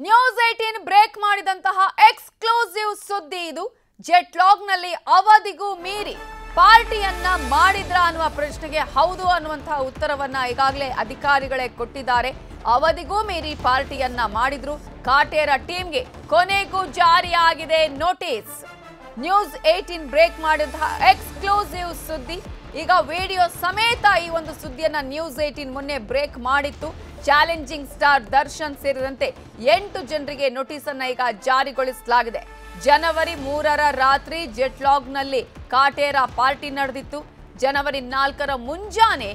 News eighteen break ಮಾಡಿದಂತಹ exclusive ಸುದ್ದಿ ಇದು. ಜೆಟ್ ಲಾಗ್ನಲ್ಲಿ ಅವಧಿಗೂ ಮೀರಿ ಪಾರ್ಟಿಯನ್ನ ಮಾಡಿದ್ರ ಅನ್ನುವ ಪ್ರಶ್ನೆಗೆ ಹೌದು ಅನ್ನುವಂತಹ ಉತ್ತರವನ್ನ ಈಗಾಗಲೇ ಅಧಿಕಾರಿಗಳೇ ಕೊಟ್ಟಿದ್ದಾರೆ. ಅವಧಿಗೂ ಮೀರಿ ಪಾರ್ಟಿಯನ್ನ ಮಾಡಿದ್ರು. ಕಾಟೇರ ಟೀಮ್ಗೆ ಕೊನೆಗೂ ಜಾರಿಯಾಗಿದೆ ನೋಟಿಸ್. ನ್ಯೂಸ್ ಏಟೀನ್ ಬ್ರೇಕ್ ಮಾಡಿದಂತಹ ಎಕ್ಸ್ಕ್ಲೂಸಿವ್ ಸುದ್ದಿ. ಈಗ ವಿಡಿಯೋ ಸಮೇತ ಈ ಒಂದು ಸುದ್ದಿಯನ್ನ ನ್ಯೂಸ್ ಏಟೀನ್ ಮೊನ್ನೆ ಬ್ರೇಕ್ ಮಾಡಿತ್ತು. ಚಾಲೆಂಜಿಂಗ್ ಸ್ಟಾರ್ ದರ್ಶನ್ ಸೇರಿದಂತೆ ಎಂಟು ಜನರಿಗೆ ನೋಟಿಸ್ ಅನ್ನ ಈಗ ಜಾರಿಗೊಳಿಸಲಾಗಿದೆ. ಜನವರಿ ಮೂರರ ರಾತ್ರಿ ಜೆಟ್ಲಾಗ್ನಲ್ಲಿ ಕಾಟೇರ ಪಾರ್ಟಿ ನಡೆದಿತ್ತು. ಜನವರಿ ನಾಲ್ಕರ ಮುಂಜಾನೆ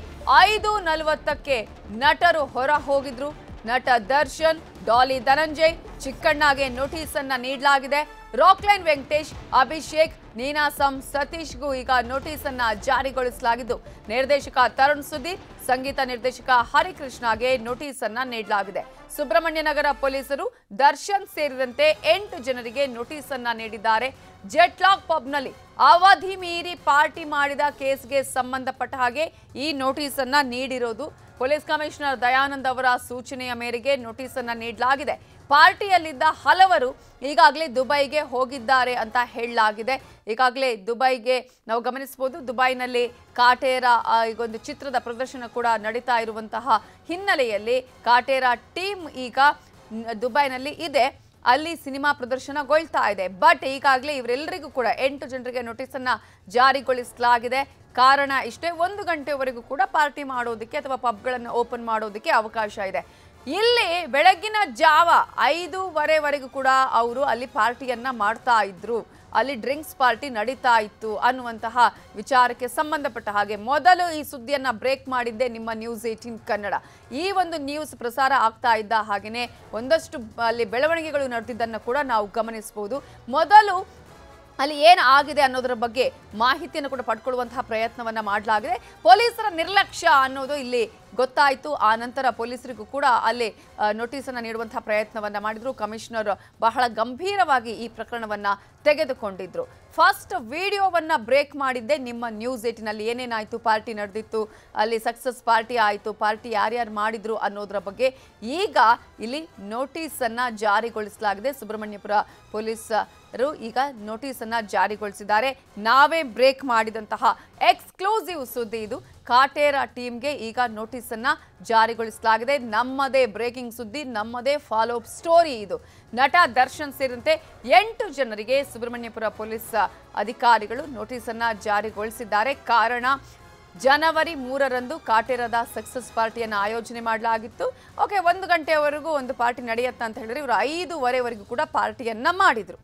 ಐದು ನಲವತ್ತಕ್ಕೆ ನಟರು ಹೊರ ಹೋಗಿದ್ರು. ನಟ ದರ್ಶನ್, ಡಾಲಿ ಧನಂಜಯ್ ಚಿಕ್ಕಣ್ಣಗೆ ನೋಟಿಸ್ ಅನ್ನ ನೀಡಲಾಗಿದೆ. ರಾಕ್ಲೈನ್ ವೆಂಕಟೇಶ್, ಅಭಿಷೇಕ್ ನೀನಾಸಂ ಸತೀಶ್ಗೂ ಈಗ ನೋಟಿಸ್ ಅನ್ನ ಜಾರಿಗೊಳಿಸಲಾಗಿದ್ದು, ನಿರ್ದೇಶಕ ತರುಣ್ ಸುದ್ದಿ ಸಂಗೀತ ನಿರ್ದೇಶಕ ಹರಿಕೃಷ್ಣಗೆ ನೋಟಿಸ್ ಅನ್ನ ನೀಡಲಾಗಿದೆ. ಸುಬ್ರಹ್ಮಣ್ಯ ನಗರ ಪೊಲೀಸರು ದರ್ಶನ್ ಸೇರಿದಂತೆ ಎಂಟು ಜನರಿಗೆ ನೋಟಿಸ್ ಅನ್ನ ನೀಡಿದ್ದಾರೆ. ಜೆಟ್ಲಾಕ್ ಪಬ್ನಲ್ಲಿ ಅವಧಿ ಮೀರಿ ಪಾರ್ಟಿ ಮಾಡಿದ ಕೇಸ್ಗೆ ಸಂಬಂಧಪಟ್ಟ ಹಾಗೆ ಈ ನೋಟಿಸ್ ಅನ್ನ ನೀಡಿರೋದು. ಪೊಲೀಸ್ ಕಮಿಷನರ್ ದಯಾನಂದ್ ಅವರ ಸೂಚನೆಯ ಮೇರೆಗೆ ನೋಟಿಸ್ ಅನ್ನ ನೀಡಲಾಗಿದೆ. ಪಾರ್ಟಿಯಲ್ಲಿದ್ದ ಹಲವರು ಈಗಾಗಲೇ ದುಬೈಗೆ ಹೋಗಿದ್ದಾರೆ ಅಂತ ಹೇಳಲಾಗಿದೆ. ಈಗಾಗಲೇ ದುಬೈಗೆ ನಾವು ಗಮನಿಸ್ಬೋದು ದುಬೈನಲ್ಲಿ ಕಾಟೇರ ಈಗೊಂದು ಚಿತ್ರದ ಪ್ರದರ್ಶನ ಕೂಡ ನಡೀತಾ ಇರುವಂತಹ ಹಿನ್ನೆಲೆಯಲ್ಲಿ ಕಾಟೇರ ಟೀಮ್ ಈಗ ದುಬೈನಲ್ಲಿ ಇದೆ. ಅಲ್ಲಿ ಸಿನಿಮಾ ಪ್ರದರ್ಶನಗೊಳ್ತಾ ಇದೆ. ಬಟ್ ಈಗಾಗಲೇ ಇವರೆಲ್ಲರಿಗೂ ಕೂಡ ಎಂಟು ಜನರಿಗೆ ನೋಟಿಸನ್ನು ಜಾರಿಗೊಳಿಸಲಾಗಿದೆ. ಕಾರಣ ಇಷ್ಟೇ, ಒಂದು ಗಂಟೆವರೆಗೂ ಕೂಡ ಪಾರ್ಟಿ ಮಾಡೋದಕ್ಕೆ ಅಥವಾ ಪಬ್ಗಳನ್ನು ಓಪನ್ ಮಾಡೋದಕ್ಕೆ ಅವಕಾಶ ಇದೆ. ಇಲ್ಲಿ ಬೆಳಗಿನ ಜಾವ ಐದೂವರೆವರೆಗೂ ಕೂಡ ಅವರು ಅಲ್ಲಿ ಪಾರ್ಟಿಯನ್ನ ಮಾಡ್ತಾ ಇದ್ರು. ಅಲ್ಲಿ ಡ್ರಿಂಕ್ಸ್ ಪಾರ್ಟಿ ನಡೀತಾ ಇತ್ತು ಅನ್ನುವಂತಹ ವಿಚಾರಕ್ಕೆ ಸಂಬಂಧಪಟ್ಟ ಹಾಗೆ ಮೊದಲು ಈ ಸುದ್ದಿಯನ್ನ ಬ್ರೇಕ್ ಮಾಡಿದ್ದೆ ನಿಮ್ಮ ನ್ಯೂಸ್ ಏಟೀನ್ ಕನ್ನಡ. ಈ ಒಂದು ನ್ಯೂಸ್ ಪ್ರಸಾರ ಆಗ್ತಾ ಇದ್ದ ಹಾಗೆಯೇ ಒಂದಷ್ಟು ಅಲ್ಲಿ ಬೆಳವಣಿಗೆಗಳು ನಡೆದಿದ್ದನ್ನು ಕೂಡ ನಾವು ಗಮನಿಸಬಹುದು ಮೊದಲು ಅಲ್ಲಿ ಏನು ಆಗಿದೆ ಅನ್ನೋದರ ಬಗ್ಗೆ ಮಾಹಿತಿಯನ್ನು ಕೂಡ ಪಡ್ಕೊಳ್ಳುವಂತಹ ಪ್ರಯತ್ನವನ್ನು ಮಾಡಲಾಗಿದೆ. ಪೊಲೀಸರ ನಿರ್ಲಕ್ಷ್ಯ ಅನ್ನೋದು ಇಲ್ಲಿ ಗೊತ್ತಾಯಿತು. ಆ ನಂತರ ಪೊಲೀಸರಿಗೂ ಕೂಡ ಅಲ್ಲಿ ನೋಟಿಸನ್ನು ನೀಡುವಂತಹ ಪ್ರಯತ್ನವನ್ನು ಮಾಡಿದ್ರು. ಕಮಿಷನರ್ ಬಹಳ ಗಂಭೀರವಾಗಿ ಈ ಪ್ರಕರಣವನ್ನು ತೆಗೆದುಕೊಂಡಿದ್ದರು ಫಸ್ಟ್ ವಿಡಿಯೋವನ್ನು ಬ್ರೇಕ್ ಮಾಡಿದ್ದೆ. ನಿಮ್ಮ ನ್ಯೂಸ್ ಏಟಿನಲ್ಲಿ ಏನೇನಾಯಿತು, ಪಾರ್ಟಿ ನಡೆದಿತ್ತು, ಅಲ್ಲಿ ಸಕ್ಸಸ್ ಪಾರ್ಟಿ ಆಯಿತು, ಪಾರ್ಟಿ ಯಾರ್ಯಾರು ಮಾಡಿದ್ರು ಅನ್ನೋದರ ಬಗ್ಗೆ ಈಗ ಇಲ್ಲಿ ನೋಟಿಸನ್ನು ಜಾರಿಗೊಳಿಸಲಾಗಿದೆ. ಸುಬ್ರಹ್ಮಣ್ಯಪುರ ಪೊಲೀಸರು ಈಗ ನೋಟಿಸ್ ಅನ್ನ ಜಾರಿಗೊಳಿಸಿದ್ದಾರೆ. ನಾವೇ ಬ್ರೇಕ್ ಮಾಡಿದಂತಹ ಎಕ್ಸ್ಕ್ಲೂಸಿವ್ ಸುದ್ದಿ ಇದು. ಕಾಟೇರ ಟೀಮ್ಗೆ ಈಗ ನೋಟಿಸ್ ಅನ್ನ ಜಾರಿಗೊಳಿಸಲಾಗಿದೆ. ನಮ್ಮದೇ ಬ್ರೇಕಿಂಗ್ ಸುದ್ದಿ, ನಮ್ಮದೇ ಫಾಲೋ ಅಪ್ ಸ್ಟೋರಿ ಇದು. ನಟ ದರ್ಶನ್ ಸೇರಿದಂತೆ ಎಂಟು ಜನರಿಗೆ ಸುಬ್ರಹ್ಮಣ್ಯಪುರ ಪೊಲೀಸ್ ಅಧಿಕಾರಿಗಳು ನೋಟಿಸ್ ಅನ್ನ ಜಾರಿಗೊಳಿಸಿದ್ದಾರೆ. ಕಾರಣ, ಜನವರಿ ಮೂರರಂದು ಕಾಟೇರದ ಸಕ್ಸಸ್ ಪಾರ್ಟಿಯನ್ನು ಆಯೋಜನೆ ಮಾಡಲಾಗಿತ್ತು. ಓಕೆ, ಒಂದು ಗಂಟೆವರೆಗೂ ಒಂದು ಪಾರ್ಟಿ ನಡೆಯುತ್ತೆ ಅಂತ ಹೇಳಿದ್ರೆ ಇವರು ಐದೂವರೆವರೆಗೂ ಕೂಡ ಪಾರ್ಟಿಯನ್ನು ಮಾಡಿದ್ರು.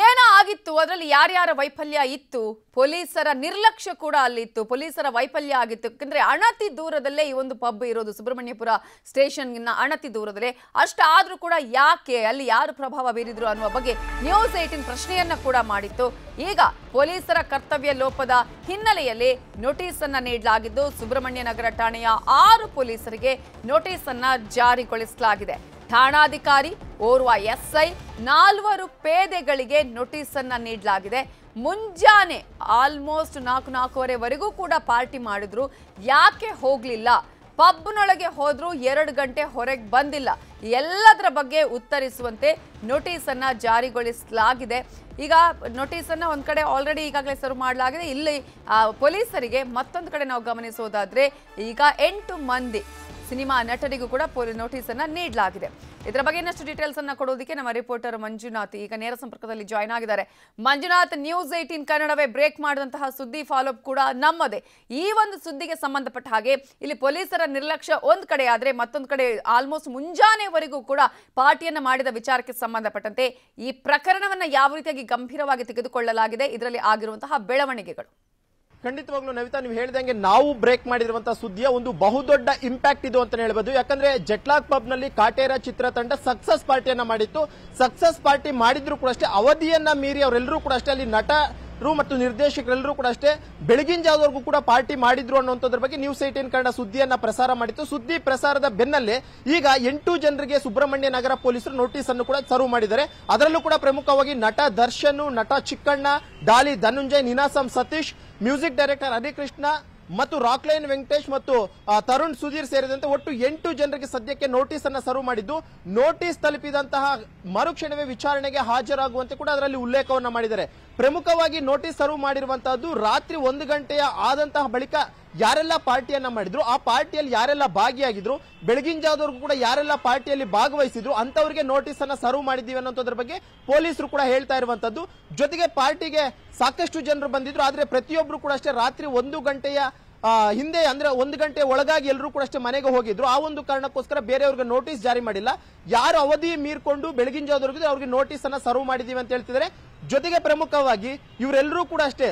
ಏನೋ ಆಗಿತ್ತು, ಅದರಲ್ಲಿ ಯಾರ್ಯಾರ ವೈಫಲ್ಯ ಇತ್ತು, ಪೊಲೀಸರ ನಿರ್ಲಕ್ಷ್ಯ ಕೂಡ ಅಲ್ಲಿತ್ತು, ಪೊಲೀಸರ ವೈಫಲ್ಯ ಆಗಿತ್ತು. ಯಾಕಂದ್ರೆ ಅಣತಿ ದೂರದಲ್ಲೇ ಈ ಒಂದು ಪಬ್ ಇರೋದು, ಸುಬ್ರಹ್ಮಣ್ಯಪುರ ಸ್ಟೇಷನ್ಗಿನ್ನ ಅಣತಿ ದೂರದಲ್ಲೇ. ಅಷ್ಟಾದ್ರೂ ಕೂಡ ಯಾಕೆ, ಅಲ್ಲಿ ಯಾರು ಪ್ರಭಾವ ಬೀರಿದ್ರು ಅನ್ನುವ ಬಗ್ಗೆ ನ್ಯೂಸ್ ಏಟಿನ್ ಪ್ರಶ್ನೆಯನ್ನ ಕೂಡ ಮಾಡಿತ್ತು. ಈಗ ಪೊಲೀಸರ ಕರ್ತವ್ಯ ಲೋಪದ ಹಿನ್ನೆಲೆಯಲ್ಲಿ ನೋಟಿಸ್ ಅನ್ನ ನೀಡಲಾಗಿದ್ದು ಸುಬ್ರಹ್ಮಣ್ಯ ನಗರ ಠಾಣೆಯ ಆರು ಪೊಲೀಸರಿಗೆ ನೋಟಿಸ್ ಅನ್ನ ಜಾರಿಗೊಳಿಸಲಾಗಿದೆ. ಠಾಣಾಧಿಕಾರಿ ಓರ್ವ ಎಸ್ಐ ನಾಲ್ವರು ಪೇದೆಗಳಿಗೆ ನೋಟಿಸ್ ಅನ್ನ ನೀಡಲಾಗಿದೆ. ಮುಂಜಾನೆ ಆಲ್ಮೋಸ್ಟ್ ನಾಲ್ಕು ನಾಲ್ಕೂವರೆವರೆಗೂ ಕೂಡ ಪಾರ್ಟಿ ಮಾಡಿದ್ರು. ಯಾಕೆ ಹೋಗ್ಲಿಲ್ಲ? ಪಬ್ನೊಳಗೆ ಹೋದ್ರು ಎರಡು ಗಂಟೆ ಹೊರಗೆ ಬಂದಿಲ್ಲ. ಎಲ್ಲದರ ಬಗ್ಗೆ ಉತ್ತರಿಸುವಂತೆ ನೋಟಿಸ್ ಅನ್ನ ಜಾರಿಗೊಳಿಸಲಾಗಿದೆ. ಈಗ ನೋಟಿಸ್ ಅನ್ನ ಒಂದ್ ಕಡೆ ಆಲ್ರೆಡಿ ಈಗಾಗಲೇ ಸರ್ವ್ ಮಾಡಲಾಗಿದೆ. ಇಲ್ಲಿ ಪೊಲೀಸರಿಗೆ ಮತ್ತೊಂದು ಕಡೆ ನಾವು ಗಮನಿಸೋದಾದ್ರೆ ಈಗ ಎಂಟು ಮಂದಿ ಸಿನಿಮಾ ನಟರಿಗೂ ಕೂಡ ಪೊಲೀಸ್ ನೋಟಿಸ್ ಅನ್ನ ನೀಡಲಾಗಿದೆ. ಇದರ ಬಗ್ಗೆ ಇನ್ನಷ್ಟು ಡೀಟೇಲ್ಸ್ ಅನ್ನ ಕೊಡೋದಕ್ಕೆ ನಮ್ಮ ರಿಪೋರ್ಟರ್ ಮಂಜುನಾಥ್ ಈಗ ನೇರ ಸಂಪರ್ಕದಲ್ಲಿ ಜಾಯ್ನ್ ಆಗಿದ್ದಾರೆ. ಮಂಜುನಾಥ್ ನ್ಯೂಸ್ ಏಟೀನ್ ಕನ್ನಡವೇ ಬ್ರೇಕ್ ಮಾಡಿದಂತಹ ಸುದ್ದಿ ಫಾಲೋಅಪ್ ಕೂಡ ನಮ್ಮದೇ. ಈ ಒಂದು ಸುದ್ದಿಗೆ ಸಂಬಂಧಪಟ್ಟ ಹಾಗೆ ಇಲ್ಲಿ ಪೊಲೀಸರ ನಿರ್ಲಕ್ಷ್ಯ ಒಂದ್ ಕಡೆ ಆದ್ರೆ ಮತ್ತೊಂದು ಕಡೆ ಆಲ್ಮೋಸ್ಟ್ ಮುಂಜಾನೆವರೆಗೂ ಕೂಡ ಪಾರ್ಟಿಯನ್ನ ಮಾಡಿದ ವಿಚಾರಕ್ಕೆ ಸಂಬಂಧಪಟ್ಟಂತೆ ಈ ಪ್ರಕರಣವನ್ನ ಯಾವ ರೀತಿಯಾಗಿ ಗಂಭೀರವಾಗಿ ತೆಗೆದುಕೊಳ್ಳಲಾಗಿದೆ, ಇದರಲ್ಲಿ ಆಗಿರುವಂತಹ ಬೆಳವಣಿಗೆಗಳು. ಖಂಡಿತವಾಗ್ಲೂ ನವಿತಾ, ನೀವು ಹೇಳಿದಂಗೆ ನಾವು ಬ್ರೇಕ್ ಮಾಡಿರುವಂತಹ ಸುದ್ದಿಯ ಒಂದು ಬಹುದೊಡ್ಡ ಇಂಪ್ಯಾಕ್ಟ್ ಇದು ಅಂತ ಹೇಳ್ಬೋದು. ಯಾಕಂದ್ರೆ ಜೆಟ್ಲಾಕ್ ಪಬ್ನಲ್ಲಿ ಕಾಟೇರ ಚಿತ್ರತಂಡ ಸಕ್ಸಸ್ ಪಾರ್ಟಿಯನ್ನ ಮಾಡಿತ್ತು. ಸಕ್ಸಸ್ ಪಾರ್ಟಿ ಮಾಡಿದ್ರು ಕೂಡ ಅಷ್ಟೇ, ಅವಧಿಯನ್ನ ಮೀರಿ ಅವರೆಲ್ಲರೂ ಕೂಡ ಅಷ್ಟೇ, ಅಲ್ಲಿ ನಟರು ಮತ್ತು ನಿರ್ದೇಶಕರೆಲ್ಲರೂ ಕೂಡ ಅಷ್ಟೇ, ಬೆಳಗಿನ ಜಾವದವರೆಗೂ ಕೂಡ ಪಾರ್ಟಿ ಮಾಡಿದ್ರು ಅನ್ನುವಂಥದ್ರ ಬಗ್ಗೆ ನ್ಯೂಸ್ ಏಟೀನ್ ಕನ್ನಡ ಸುದ್ದಿಯನ್ನ ಪ್ರಸಾರ ಮಾಡಿತ್ತು. ಸುದ್ದಿ ಪ್ರಸಾರದ ಬೆನ್ನಲ್ಲೇ ಈಗ ಎಂಟು ಜನರಿಗೆ ಸುಬ್ರಹ್ಮಣ್ಯ ನಗರ ಪೊಲೀಸರು ನೋಟಿಸ್ ಅನ್ನು ಕೂಡ ಸರ್ವ್ ಮಾಡಿದ್ದಾರೆ. ಅದರಲ್ಲೂ ಕೂಡ ಪ್ರಮುಖವಾಗಿ ನಟ ದರ್ಶನ್, ನಟ ಚಿಕ್ಕಣ್ಣ, ಡಾಲಿ ಧನುಂಜಯ್, ನಿನಾಸಂ ಸತೀಶ್ ಮ್ಯೂಸಿಕ್ ಡೈರೆಕ್ಟರ್ ಹರಿಕೃಷ್ಣ ಮತ್ತು ರಾಕ್ಲೈನ್ ವೆಂಕಟೇಶ್ ಮತ್ತು ತರುಣ್ ಸುಧೀರ್ ಸೇರಿದಂತೆ ಒಟ್ಟು ಎಂಟು ಜನರಿಗೆ ಸದ್ಯಕ್ಕೆ ನೋಟಿಸ್ ಅನ್ನ ಸರ್ವ್ ಮಾಡಿದ್ದು. ನೋಟಿಸ್ ತಲುಪಿದಂತಹ ಮರುಕ್ಷಣವೇ ವಿಚಾರಣೆಗೆ ಹಾಜರಾಗುವಂತೆ ಕೂಡ ಅದರಲ್ಲಿ ಉಲ್ಲೇಖವನ್ನು ಮಾಡಿದ್ದಾರೆ. ಪ್ರಮುಖವಾಗಿ ನೋಟಿಸ್ ಸರ್ವ್ ಮಾಡಿರುವಂತಹದ್ದು ರಾತ್ರಿ ಒಂದು ಗಂಟೆಯ ಆದಂತಹ ಬಳಿಕ ಯಾರೆಲ್ಲ ಪಾರ್ಟಿಯನ್ನ ಮಾಡಿದ್ರು, ಆ ಪಾರ್ಟಿಯಲ್ಲಿ ಯಾರೆಲ್ಲ ಭಾಗಿಯಾಗಿದ್ರು, ಬೆಳಗಿನ ಜಾವದವರೆಗೂ ಕೂಡ ಯಾರೆಲ್ಲ ಪಾರ್ಟಿಯಲ್ಲಿ ಭಾಗವಹಿಸಿದ್ರು ಅಂತವರಿಗೆ ನೋಟಿಸ್ ಅನ್ನ ಸರ್ವ್ ಮಾಡಿದೀವಿ ಅನ್ನೋದ್ರ ಬಗ್ಗೆ ಪೊಲೀಸರು ಕೂಡ ಹೇಳ್ತಾ ಇರುವಂತದ್ದು ಜೊತೆಗೆ ಪಾರ್ಟಿಗೆ ಸಾಕಷ್ಟು ಜನರು ಬಂದಿದ್ರು, ಆದ್ರೆ ಪ್ರತಿಯೊಬ್ರು ಕೂಡ ಅಷ್ಟೇ ರಾತ್ರಿ ಒಂದು ಗಂಟೆಯ ಹಿಂದೆ ಅಂದ್ರೆ ಒಂದು ಗಂಟೆ ಒಳಗಾಗಿ ಎಲ್ಲರೂ ಕೂಡ ಅಷ್ಟೇ ಮನೆಗೆ ಹೋಗಿದ್ರು. ಆ ಒಂದು ಕಾರಣಕ್ಕೋಸ್ಕರ ಬೇರೆಯವ್ರಿಗೆ ನೋಟಿಸ್ ಜಾರಿ ಮಾಡಿಲ್ಲ. ಯಾರು ಅವಧಿ ಮೀರ್ಕೊಂಡು ಬೆಳಗಿನ ಜಾವದವರೆಗೂ ಅವ್ರಿಗೆ ನೋಟಿಸ್ ಅನ್ನ ಸರ್ವ್ ಮಾಡಿದೀವಿ ಅಂತ ಹೇಳ್ತಿದ್ರೆ ಜೊತೆಗೆ ಪ್ರಮುಖವಾಗಿ ಇವರೆಲ್ಲರೂ ಕೂಡ ಅಷ್ಟೇ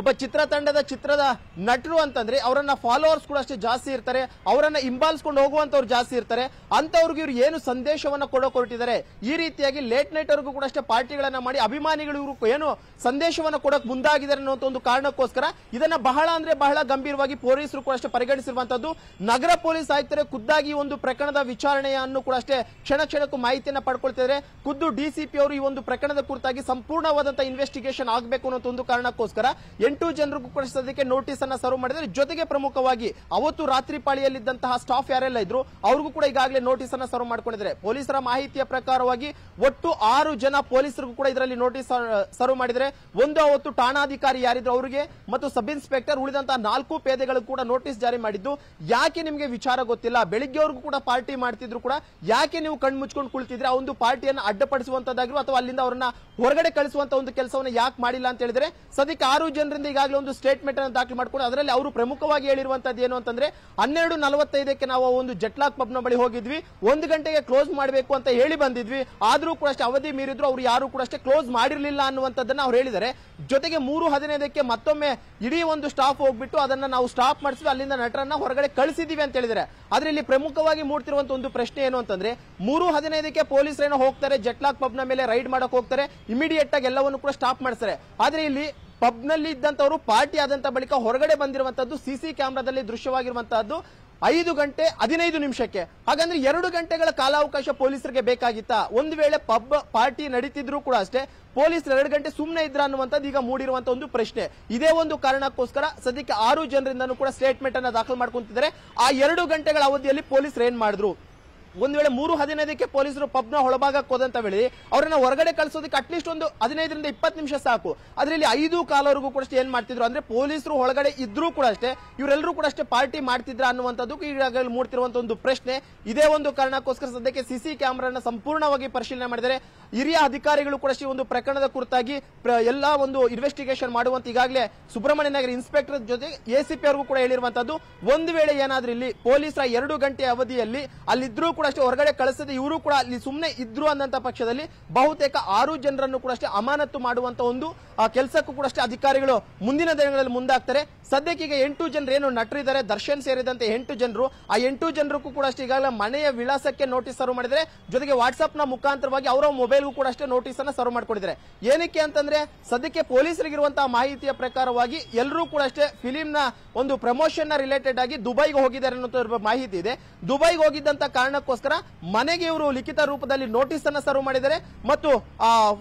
ಒಬ್ಬ ಚಿತ್ರತಂಡದ ಚಿತ್ರದ ನಟರು ಅಂತಂದ್ರೆ ಅವರನ್ನ ಫಾಲೋವರ್ಸ್ ಕೂಡ ಅಷ್ಟೇ ಜಾಸ್ತಿ ಇರ್ತಾರೆ. ಅವರನ್ನ ಹಿಂಬಾಲಿಸ್ಕೊಂಡು ಹೋಗುವಂತವ್ರು ಜಾಸ್ತಿ ಇರ್ತಾರೆ. ಅಂತವ್ರಿಗೆ ಇವ್ರು ಏನು ಸಂದೇಶವನ್ನ ಕೊಡೋಕೆ ಹೊರಟಿದ್ದಾರೆ ಈ ರೀತಿಯಾಗಿ ಲೇಟ್ ನೈಟ್ ವರೆಗೂ ಕೂಡ ಅಷ್ಟೇ ಪಾರ್ಟಿಗಳನ್ನ ಮಾಡಿ ಅಭಿಮಾನಿಗಳು ಇವರು ಏನು ಸಂದೇಶವನ್ನ ಕೊಡಕ್ ಮುಂದಾಗಿದ್ದಾರೆ ಅನ್ನೋ ಒಂದು ಕಾರಣಕ್ಕೋಸ್ಕರ ಇದನ್ನ ಬಹಳ ಅಂದ್ರೆ ಬಹಳ ಗಂಭೀರವಾಗಿ ಪೊಲೀಸರು ಕೂಡ ಅಷ್ಟೇ ಪರಿಗಣಿಸಿರುವಂತದ್ದು. ನಗರ ಪೊಲೀಸ್ ಆಯುಕ್ತರೇ ಖುದ್ದಾಗಿ ಒಂದು ಪ್ರಕರಣದ ವಿಚಾರಣೆಯನ್ನು ಕೂಡ ಅಷ್ಟೇ ಕ್ಷಣ ಕ್ಷಣಕ್ಕೂ ಮಾಹಿತಿಯನ್ನ ಪಡ್ಕೊಳ್ತಿದ್ದಾರೆ. ಖುದ್ದು ಡಿಸಿಪಿ ಅವರು ಈ ಒಂದು ಪ್ರಕರಣದ ಕುರಿತಾಗಿ ಸಂಪೂರ್ಣವಾದಂತಹ ಇನ್ವೆಸ್ಟಿಗೇಷನ್ ಆಗಬೇಕು ಅನ್ನೋ ಒಂದು ಕಾರಣಕ್ಕೋಸ್ಕರ ಎಂಟು ಜನರಿಗೂ ಕೂಡ ಸದ್ಯಕ್ಕೆ ನೋಟಿಸ್ ಅನ್ನ ಸರ್ವ್ ಮಾಡಿದ್ದಾರೆ. ಜೊತೆಗೆ ಪ್ರಮುಖವಾಗಿ ಅವತ್ತು ರಾತ್ರಿ ಪಾಳಿಯಲ್ಲಿದ್ದಂತಹ ಸ್ಟಾಫ್ ಯಾರೆಲ್ಲ ಇದ್ರು, ಅವ್ರಿಗೂ ಕೂಡ ಈಗಾಗಲೇ ನೋಟಿಸ್ ಅನ್ನ ಸರ್ವ್ ಮಾಡ್ಕೊಂಡಿದ್ದಾರೆ. ಪೊಲೀಸರ ಮಾಹಿತಿಯ ಪ್ರಕಾರವಾಗಿ ಒಟ್ಟು ಆರು ಜನ ಪೊಲೀಸರಿಗೂ ಕೂಡ ಇದರಲ್ಲಿ ನೋಟಿಸ್ ಸರ್ವ್ ಮಾಡಿದರೆ ಒಂದು ಅವತ್ತು ಠಾಣಾಧಿಕಾರಿ ಯಾರಿದ್ರು ಅವರಿಗೆ ಮತ್ತು ಸಬ್ ಇನ್ಸ್ಪೆಕ್ಟರ್ ಉಳಿದಂತಹ ನಾಲ್ಕು ಪೇದೆಗಳು ಕೂಡ ನೋಟಿಸ್ ಜಾರಿ ಮಾಡಿದ್ದು. ಯಾಕೆ ನಿಮಗೆ ವಿಚಾರ ಗೊತ್ತಿಲ್ಲ? ಬೆಳಿಗ್ಗೆವರೆಗೂ ಕೂಡ ಪಾರ್ಟಿ ಮಾಡ್ತಿದ್ರು ಕೂಡ ಯಾಕೆ ನೀವು ಕಣ್ಣು ಮುಚ್ಕೊಂಡು ಕುಳಿತಿದ್ರೆ ಆ ಒಂದು ಪಾರ್ಟಿಯನ್ನು ಅಡ್ಡಪಡಿಸುವಂತದ್ದಾಗಿರು ಅಥವಾ ಅಲ್ಲಿಂದ ಅವರನ್ನ ಹೊರಗಡೆ ಕಳಿಸುವಂತ ಒಂದು ಕೆಲಸವನ್ನು ಯಾಕೆ ಮಾಡಿಲ್ಲ ಅಂತ ಹೇಳಿದ್ರೆ, ಸದ್ಯಕ್ಕೆ ಆರು ಜನರಿಂದ ಈಗಾಗಲೇ ಒಂದು ಸ್ಟೇಟ್ಮೆಂಟ್ ಅನ್ನು ದಾಖಲು ಮಾಡಿಕೊಂಡು ಅದರಲ್ಲಿ ಅವರು ಪ್ರಮುಖವಾಗಿ ಹೇಳಿರುವಂತದ್ದು ಏನು ಅಂತಂದ್ರೆ ಹನ್ನೆರಡು ನಲವತ್ತೈದಕ್ಕೆ ನಾವು ಒಂದು ಜಟ್ಲಾಕ್ ಪಬ್ನ ಬಳಿ ಹೋಗಿದ್ವಿ. ಒಂದು ಗಂಟೆಗೆ ಕ್ಲೋಸ್ ಮಾಡಬೇಕು ಅಂತ ಹೇಳಿ ಬಂದಿದ್ವಿ. ಆದರೂ ಕೂಡ ಅಷ್ಟೇ ಅವಧಿ ಮೀರಿದ್ರು, ಅವರು ಯಾರು ಕೂಡ ಅಷ್ಟೇ ಕ್ಲೋಸ್ ಮಾಡಿರಲಿಲ್ಲ ಅನ್ನುವಂಥದ್ದನ್ನು ಅವ್ರು ಹೇಳಿದ್ದಾರೆ. ಜೊತೆಗೆ ಮೂರು ಹದಿನೈದಕ್ಕೆ ಮತ್ತೊಮ್ಮೆ ಇಡೀ ಒಂದು ಸ್ಟಾಫ್ ಹೋಗ್ಬಿಟ್ಟು ಅದನ್ನ ನಾವು ಸ್ಟಾಪ್ ಮಾಡಿಸಿ ಅಲ್ಲಿಂದ ನಟರನ್ನ ಹೊರಗಡೆ ಕಳಿಸಿದೀವಿ ಅಂತ ಹೇಳಿದ್ದಾರೆ. ಆದ್ರೆ ಇಲ್ಲಿ ಪ್ರಮುಖವಾಗಿ ಮೂಡ್ತಿರುವಂತ ಒಂದು ಪ್ರಶ್ನೆ ಏನು ಅಂತಂದ್ರೆ, ಮೂರು ಹದಿನೈದಕ್ಕೆ ಪೊಲೀಸರೇನೋ ಹೋಗ್ತಾರೆ ಜಟ್ಲಾಕ್ ಪಬ್ನ ಮೇಲೆ ರೈಡ್ ಮಾಡಕ್ ಹೋಗ್ತಾರೆ ಇಮಿಡಿಯೇಟ್ ಆಗಿ ಎಲ್ಲವನ್ನು ಕೂಡ ಸ್ಟಾಪ್ ಮಾಡ್ತಾರೆ. ಆದ್ರೆ ಇಲ್ಲಿ ಪಬ್ನಲ್ಲಿ ಇದ್ದಂತವರು ಪಾರ್ಟಿ ಆದಂತ ಬಳಿಕ ಹೊರಗಡೆ ಬಂದಿರುವಂತದ್ದು ಸಿಸಿ ಕ್ಯಾಮೆರಾದಲ್ಲಿ ದೃಶ್ಯವಾಗಿರುವಂತಹದ್ದು ಐದು ಗಂಟೆ ಹದಿನೈದು ನಿಮಿಷಕ್ಕೆ. ಹಾಗಂದ್ರೆ ಎರಡು ಗಂಟೆಗಳ ಕಾಲಾವಕಾಶ ಪೊಲೀಸರಿಗೆ ಬೇಕಾಗಿತ್ತಾ. ಒಂದು ವೇಳೆ ಪಬ್ ಪಾರ್ಟಿ ನಡೀತಿದ್ರು ಕೂಡ ಅಷ್ಟೇ, ಪೊಲೀಸರು ಎರಡು ಗಂಟೆ ಸುಮ್ಮನೆ ಇದ್ರ ಅನ್ನುವಂಥದ್ದು ಈಗ ಮೂಡಿರುವಂತಹ ಒಂದು ಪ್ರಶ್ನೆ. ಇದೇ ಒಂದು ಕಾರಣಕ್ಕೋಸ್ಕರ ಸದ್ಯಕ್ಕೆ ಆರು ಜನರಿಂದನೂ ಕೂಡ ಸ್ಟೇಟ್ಮೆಂಟ್ ಅನ್ನ ದಾಖಲು ಮಾಡ್ಕೊಂತಿದ್ದಾರೆ. ಆ ಎರಡು ಗಂಟೆಗಳ ಅವಧಿಯಲ್ಲಿ ಪೊಲೀಸರು ಏನ್ ಮಾಡಿದ್ರು? ಒಂದ್ ವೇಳೆ ಮೂರು ಹದಿನೈದಕ್ಕೆ ಪೊಲೀಸರು ಪಬ್ನ ಒಳಭಾಗಕ್ಕೆ ಹೋದಂತ ವೇಳೆ ಅವರನ್ನ ಹೊರಗಡೆ ಕಳಿಸೋದಕ್ಕೆ ಅಟ್ಲೀಸ್ಟ್ ಒಂದು ಹದಿನೈದರಿಂದ ಇಪ್ಪತ್ತು ನಿಮಿಷ ಸಾಕು. ಅದರಲ್ಲಿ ಐದು ಕಾಲವರೆಗೂ ಕೂಡ ಅಷ್ಟೇ ಏನ್ ಮಾಡ್ತಿದ್ರು? ಅಂದ್ರೆ ಪೊಲೀಸರು ಒಳಗಡೆ ಇದ್ರೂ ಕೂಡ ಅಷ್ಟೇ ಇವರೆಲ್ಲರೂ ಕೂಡ ಅಷ್ಟೇ ಪಾರ್ಟಿ ಮಾಡ್ತಿದ್ರ ಅನ್ನುವಂಥದ್ದು ಈಗಾಗಲೇ ಮೂಡ್ತಿರುವಂತಹ ಒಂದು ಪ್ರಶ್ನೆ. ಇದೇ ಒಂದು ಕಾರಣಕ್ಕೋಸ್ಕರ ಸದ್ಯಕ್ಕೆ ಸಿಸಿ ಕ್ಯಾಮೆರಾನ ಸಂಪೂರ್ಣವಾಗಿ ಪರಿಶೀಲನೆ ಮಾಡಿದರೆ ಹಿರಿಯ ಅಧಿಕಾರಿಗಳು ಕೂಡ ಅಷ್ಟೇ ಒಂದು ಪ್ರಕರಣದ ಕುರಿತಾಗಿ ಎಲ್ಲಾ ಒಂದು ಇನ್ವೆಸ್ಟಿಗೇಷನ್ ಮಾಡುವಂತ ಈಗಾಗಲೇ ಸುಬ್ರಹ್ಮಣ್ಯ ನಗರ ಇನ್ಸ್ಪೆಕ್ಟರ್ ಜೊತೆ ಎಸಿಪಿ ಅವ್ರಿಗೂ ಕೂಡ ಹೇಳಿರುವಂತದ್ದು ಒಂದು ವೇಳೆ ಏನಾದ್ರೂ ಇಲ್ಲಿ ಪೊಲೀಸರ ಎರಡು ಗಂಟೆ ಅವಧಿಯಲ್ಲಿ ಅಲ್ಲಿದ್ರೂ ಕೂಡ ಅಷ್ಟೇ ಹೊರಗಡೆ ಕಳಿಸದೆ ಇವರು ಕೂಡ ಅಲ್ಲಿ ಸುಮ್ಮನೆ ಇದ್ರು ಅನ್ನಂತ ಪಕ್ಷದಲ್ಲಿ ಬಹುತೇಕ ಆರು ಜನರನ್ನು ಕೂಡ ಅಷ್ಟೇ ಅಮಾನತು ಮಾಡುವಂತ ಒಂದು ಕೆಲಸಕ್ಕೂ ಕೂಡ ಅಷ್ಟೇ ಅಧಿಕಾರಿಗಳು ಮುಂದಿನ ದಿನಗಳಲ್ಲಿ ಮುಂದಾಗ್ತಾರೆ. ಸದ್ಯಕ್ಕೆ ಈಗ ಎಂಟು ಜನರು ಏನು ನಟರಿದ್ದಾರೆ, ದರ್ಶನ್ ಸೇರಿದಂತೆ ಎಂಟು ಜನರು. ಆ ಎಂಟು ಜನರಿಗೂ ಕೂಡ ಅಷ್ಟೇ ಈಗಾಗಲೇ ಮನೆಯ ವಿಳಾಸಕ್ಕೆ ನೋಟಿಸ್ ಸರ್ವ್ ಮಾಡಿದರೆ ಜೊತೆಗೆ ವಾಟ್ಸ್ಆಪ್ನ ಮುಖಾಂತರವಾಗಿ ಅವರ ಮೊಬೈಲ್ಗೂ ಕೂಡ ಅಷ್ಟೇ ನೋಟಿಸ್ ಅನ್ನ ಸರ್ವ್ ಮಾಡ್ಕೊಂಡಿದ್ದಾರೆ. ಏನಕ್ಕೆ ಅಂತಂದ್ರೆ ಸದ್ಯಕ್ಕೆ ಪೊಲೀಸರಿಗಿರುವಂತಹ ಮಾಹಿತಿಯ ಪ್ರಕಾರವಾಗಿ ಎಲ್ಲರೂ ಕೂಡ ಅಷ್ಟೇ ಫಿಲಿಂ ನ ಒಂದು ಪ್ರಮೋಷನ್ನ ರಿಲೇಟೆಡ್ ಆಗಿ ದುಬೈಗೆ ಹೋಗಿದ್ದಾರೆ ಅನ್ನೋ ಮಾಹಿತಿ ಇದೆ. ದುಬೈಗೆ ಹೋಗಿದ್ದಂತ ಕಾರಣಕ್ಕೋಸ್ಕರ ಮನೆಗೆ ಇವರು ಲಿಖಿತ ರೂಪದಲ್ಲಿ ನೋಟಿಸ್ ಅನ್ನು ಸರ್ವ್ ಮಾಡಿದ್ದಾರೆ ಮತ್ತು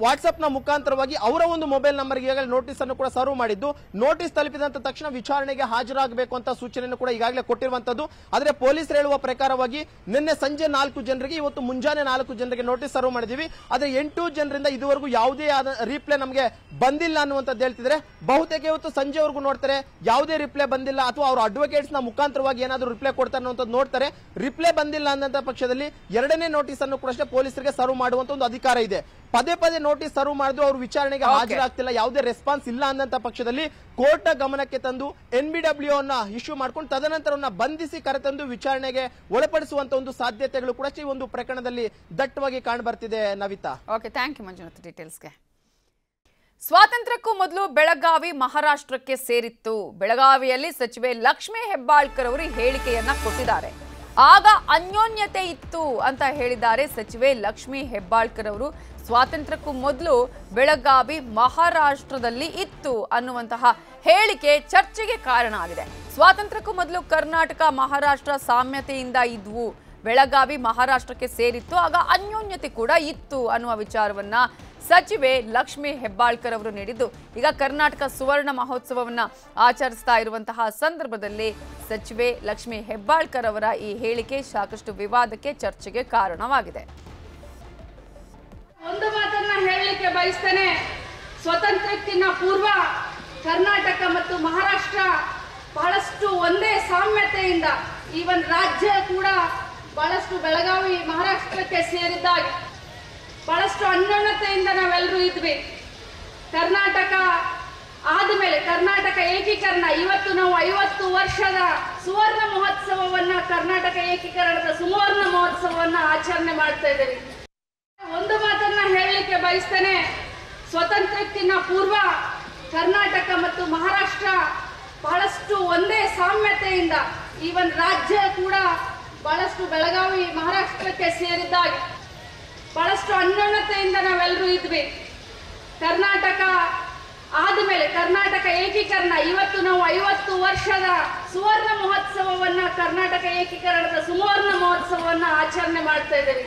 ವಾಟ್ಸ್ಆಪ್ನ ಮುಖಾಂತರವಾಗಿ ಅವರ ಒಂದು ಮೊಬೈಲ್ ನಂಬರ್ ಈಗಾಗಲೇ ನೋಟಿಸ್ ಅನ್ನು ಕೂಡ ಸರ್ವ್ ಮಾಡಿದ್ದು. ನೋಟಿಸ್ ತಲುಪಿದಂತ ತಕ್ಷಣ ವಿಚಾರಣೆಗೆ ಹಾಜರಾಗಬೇಕು ಅಂತ ಸೂಚನೆಯನ್ನು ಕೂಡ ಈಗಾಗಲೇ ಕೊಟ್ಟಿರುವಂತದ್ದು. ಆದರೆ ಪೊಲೀಸರು ಹೇಳುವ ಪ್ರಕಾರವಾಗಿ ನಿನ್ನೆ ಸಂಜೆ ನಾಲ್ಕು ಜನರಿಗೆ, ಇವತ್ತು ಮುಂಜಾನೆ ನಾಲ್ಕು ಜನರಿಗೆ ನೋಟಿಸ್ ಸರ್ವ್ ಮಾಡಿದೀವಿ ಆದರೆ ಎಂಟು ಜನರಿಂದ ಇದುವರೆಗೂ ಯಾವುದೇ ಆದ ರಿಪ್ಲೈ ನಮಗೆ ಬಂದಿಲ್ಲ ಅನ್ನುವಂಥದ್ದು ಹೇಳ್ತಿದ್ರೆ, ಬಹುತೇಕ ಇವತ್ತು ಸಂಜೆವರೆಗೂ ನೋಡ್ತಾರೆ. ಯಾವುದೇ ರಿಪ್ಲೈ ಬಂದಿಲ್ಲ ಅಥವಾ ಅವ್ರ ಅಡ್ವೊಕೇಟ್ಸ್ನ ಮುಖಾಂತರವಾಗಿ ಏನಾದರೂ ರಿಪ್ಲೈ ಕೊಡ್ತಾರೆ ಅನ್ನುವಂಥದ್ದು ನೋಡ್ತಾರೆ. ರಿಪ್ಲೈ ಬಂದಿಲ್ಲ ಅನ್ನಂತ ಪಕ್ಷದಲ್ಲಿ ಎರಡನೇ ನೋಟಿಸ್ ಅನ್ನು ಕೂಡ ಅಷ್ಟೇ ಪೊಲೀಸರಿಗೆ ಸರ್ವ್ ಮಾಡುವಂತ ಒಂದು ಅಧಿಕಾರ ಇದೆ. ಪದೇ ಪದೇ ನೋಟಿಸ್ ಸರ್ವ್ ಮಾಡಿದ್ರು ಅವರು ವಿಚಾರಣೆಗೆ ಹಾಜರಾಗ್ತಿಲ್ಲ ಯಾವುದೇ ರೆಸ್ಪಾನ್ಸ್ ಇಲ್ಲ ಅಂದಂತ ಪಕ್ಷದಲ್ಲಿ ಕೋರ್ಟ್ ಗಮನಕ್ಕೆ ತಂದು ಎನ್ ಬಿ ಡಬ್ಲ್ಯೂ ಅನ್ನ ಇಶ್ಯೂ ಮಾಡ್ಕೊಂಡು ತದನಂತರ ಅವ್ರನ್ನ ಬಂಧಿಸಿ ಕರೆತಂದು ವಿಚಾರಣೆಗೆ ಒಳಪಡಿಸುವಂತ ಒಂದು ಸಾಧ್ಯತೆಗಳು ಕೂಡ ಈ ಒಂದು ಪ್ರಕರಣದಲ್ಲಿ ದಟ್ಟವಾಗಿ ಕಾಣಬರ್ತಿದೆ Navitha. Okay thank you Manjunath ಡೀಟೇಲ್ಸ್ಗೆ ಸ್ವಾತಂತ್ರ್ಯಕ್ಕೂ ಮೊದಲು ಬೆಳಗಾವಿ ಮಹಾರಾಷ್ಟ್ರಕ್ಕೆ ಸೇರಿತ್ತು. ಬೆಳಗಾವಿಯಲ್ಲಿ ಸಚಿವೆ ಲಕ್ಷ್ಮೀ ಹೆಬ್ಬಾಳ್ಕರ್ ಅವರು ಹೇಳಿಕೆಯನ್ನ ಕೊಟ್ಟಿದ್ದಾರೆ. ಆಗ ಅನ್ಯೋನ್ಯತೆ ಇತ್ತು ಅಂತ ಹೇಳಿದ್ದಾರೆ ಸಚಿವೆ ಲಕ್ಷ್ಮೀ ಹೆಬ್ಬಾಳ್ಕರ್ ಅವರು. ಸ್ವಾತಂತ್ರ್ಯಕ್ಕೂ ಮೊದಲು ಬೆಳಗಾವಿ ಮಹಾರಾಷ್ಟ್ರದಲ್ಲಿ ಇತ್ತು ಅನ್ನುವಂತಹ ಹೇಳಿಕೆ ಚರ್ಚೆಗೆ ಕಾರಣ ಆಗಿದೆ. ಸ್ವಾತಂತ್ರ್ಯಕ್ಕೂ ಮೊದಲು ಕರ್ನಾಟಕ, ಮಹಾರಾಷ್ಟ್ರ ಸಾಮ್ಯತೆಯಿಂದ ಇದ್ವು. ಬೆಳಗಾವಿ ಮಹಾರಾಷ್ಟ್ರಕ್ಕೆ ಸೇರಿತ್ತು, ಆಗ ಅನ್ಯೋನ್ಯತೆ ಕೂಡ ಇತ್ತು ಅನ್ನುವ ವಿಚಾರವನ್ನ ಸಚಿವೆ ಲಕ್ಷ್ಮಿ ಹೆಬ್ಬಾಳ್ಕರ್ ಅವರು ನೀಡಿದ್ದು, ಈಗ ಕರ್ನಾಟಕ ಸುವರ್ಣ ಮಹೋತ್ಸವವನ್ನು ಆಚರಿಸ್ತಾ ಇರುವಂತಹ ಸಂದರ್ಭದಲ್ಲಿ ಸಚಿವೆ ಲಕ್ಷ್ಮಿ ಹೆಬ್ಬಾಳ್ಕರ್ ಅವರ ಈ ಹೇಳಿಕೆ ಸಾಕಷ್ಟು ವಿವಾದಕ್ಕೆ ಚರ್ಚೆಗೆ ಕಾರಣವಾಗಿದೆ. ಒಂದು ಮಾತನ್ನ ಹೇಳಲಿಕ್ಕೆ ಬಯಸ್ತೇನೆ. ಪೂರ್ವ ಕರ್ನಾಟಕ ಮತ್ತು ಮಹಾರಾಷ್ಟ್ರ ಬಹಳಷ್ಟು ಒಂದೇ ಸಾಮ್ಯತೆಯಿಂದ ಈ ಒಂದು ರಾಜ್ಯ ಕೂಡ ಬಹಳಷ್ಟು ಬೆಳಗಾವಿ ಮಹಾರಾಷ್ಟ್ರಕ್ಕೆ ಸೇರಿದ್ದಾಗಿ ಬಹಳಷ್ಟು ಅನ್ಯೋನ್ಯತೆಯಿಂದ ನಾವೆಲ್ಲರೂ ಇದ್ವಿ. ಕರ್ನಾಟಕ ಆದಮೇಲೆ ಕರ್ನಾಟಕ ಏಕೀಕರಣ, ಇವತ್ತು ನಾವು ಐವತ್ತು ವರ್ಷದ ಸುವರ್ಣ ಮಹೋತ್ಸವವನ್ನ, ಕರ್ನಾಟಕ ಏಕೀಕರಣದ ಸುವರ್ಣ ಮಹೋತ್ಸವವನ್ನ ಆಚರಣೆ ಮಾಡ್ತಾ ಇದ್ದೇವೆ. ಒಂದು ಮಾತನ್ನ ಹೇಳಲಿಕ್ಕೆ ಬಯಸ್ತೇನೆ. ಸ್ವತಂತ್ರಕ್ಕಿಂತ ಪೂರ್ವ ಕರ್ನಾಟಕ ಮತ್ತು ಮಹಾರಾಷ್ಟ್ರ ಬಹಳಷ್ಟು ಒಂದೇ ಸಾಮ್ಯತೆಯಿಂದ, ಈವನ್ ರಾಜ್ಯ ಕೂಡ ಬಹಳಷ್ಟು ಬೆಳಗಾವಿ, ಮಹಾರಾಷ್ಟ್ರಕ್ಕೆ ಸೇರಿದ್ದಾಗಿ. ಬಹಳಷ್ಟು ಅನ್ಯೋನ್ಯತೆಯಿಂದ ನಾವೆಲ್ಲರೂ ಇದ್ವಿ. ಕರ್ನಾಟಕ ಆದಮೇಲೆ ಕರ್ನಾಟಕ ಏಕೀಕರಣ, ಇವತ್ತು ನಾವು ಐವತ್ತು ವರ್ಷದ ಸುವರ್ಣ ಮಹೋತ್ಸವವನ್ನ, ಕರ್ನಾಟಕ ಏಕೀಕರಣದ ಸುವರ್ಣ ಮಹೋತ್ಸವವನ್ನ ಆಚರಣೆ ಮಾಡ್ತಾ ಇದ್ದೇವೆ.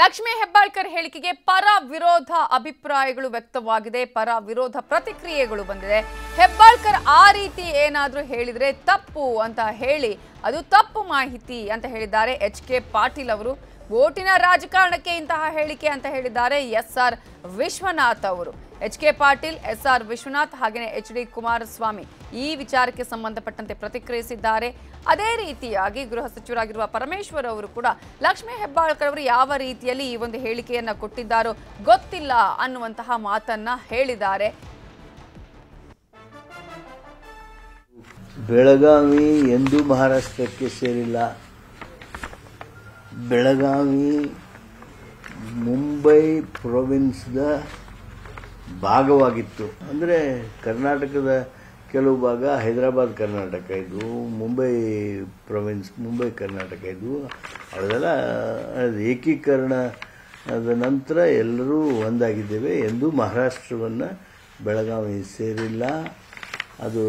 ಲಕ್ಷ್ಮೀ ಹೆಬ್ಬಾಳ್ಕರ್ ಹೇಳಿಕೆಗೆ ಪರ ವಿರೋಧ ಅಭಿಪ್ರಾಯಗಳು ವ್ಯಕ್ತವಾಗಿದೆ, ಪರ ವಿರೋಧ ಪ್ರತಿಕ್ರಿಯೆಗಳು ಬಂದಿದೆ. ಹೆಬ್ಬಾಳ್ಕರ್ ಆ ರೀತಿ ಏನಾದರೂ ಹೇಳಿದರೆ ತಪ್ಪು ಅಂತ ಹೇಳಿ, ಅದು ತಪ್ಪು ಮಾಹಿತಿ ಅಂತ ಹೇಳಿದ್ದಾರೆ ಎಚ್ ಕೆ ಪಾಟೀಲ್ ಅವರು. ಓಟಿನ ರಾಜಕಾರಣಕ್ಕೆ ಇಂತಹ ಹೇಳಿಕೆ ಅಂತ ಹೇಳಿದ್ದಾರೆ ಎಸ್ ಆರ್ ವಿಶ್ವನಾಥ್ ಅವರು. H K Patil S R Vishwanath ಹಾಗೆಯೇ ಎಚ್ ಡಿ ಕುಮಾರಸ್ವಾಮಿ ಈ ವಿಚಾರಕ್ಕೆ ಸಂಬಂಧಪಟ್ಟಂತೆ ಪ್ರತಿಕ್ರಿಯಿಸಿದ್ದಾರೆ. ಅದೇ ರೀತಿಯಾಗಿ ಗೃಹ ಸಚಿವರಾಗಿರುವ ಪರಮೇಶ್ವರ್ ಅವರು ಕೂಡ ಲಕ್ಷ್ಮೀ ಹೆಬ್ಬಾಳ್ಕರ್ ಅವರು ಯಾವ ರೀತಿಯಲ್ಲಿ ಈ ಒಂದು ಹೇಳಿಕೆಯನ್ನು ಕೊಟ್ಟಿದ್ದಾರೋ ಗೊತ್ತಿಲ್ಲ ಅನ್ನುವಂತಹ ಮಾತನ್ನ ಹೇಳಿದ್ದಾರೆ. ಬೆಳಗಾವಿ ಎಂದೂ ಮಹಾರಾಷ್ಟ್ರಕ್ಕೆ ಸೇರಿಲ್ಲ. ಬೆಳಗಾವಿ, ಮುಂಬೈ ಪ್ರೊವಿನ್ಸ್ದ ಭಾಗವಾಗಿತ್ತು. ಅಂದರೆ ಕರ್ನಾಟಕದ ಕೆಲವು ಭಾಗ ಹೈದರಾಬಾದ್ ಕರ್ನಾಟಕ ಇದು ಮುಂಬೈ ಪ್ರೊವಿನ್ಸ್ ಮುಂಬೈ ಕರ್ನಾಟಕ ಇದು ಅದೆಲ್ಲ ಅದು ಏಕೀಕರಣ ಆದ ನಂತರ ಎಲ್ಲರೂ ಒಂದಾಗಿದ್ದೇವೆ ಎಂದು ಮಹಾರಾಷ್ಟ್ರವನ್ನು ಬೆಳಗಾವಿ ಸೇರಿಲ್ಲ. ಅದು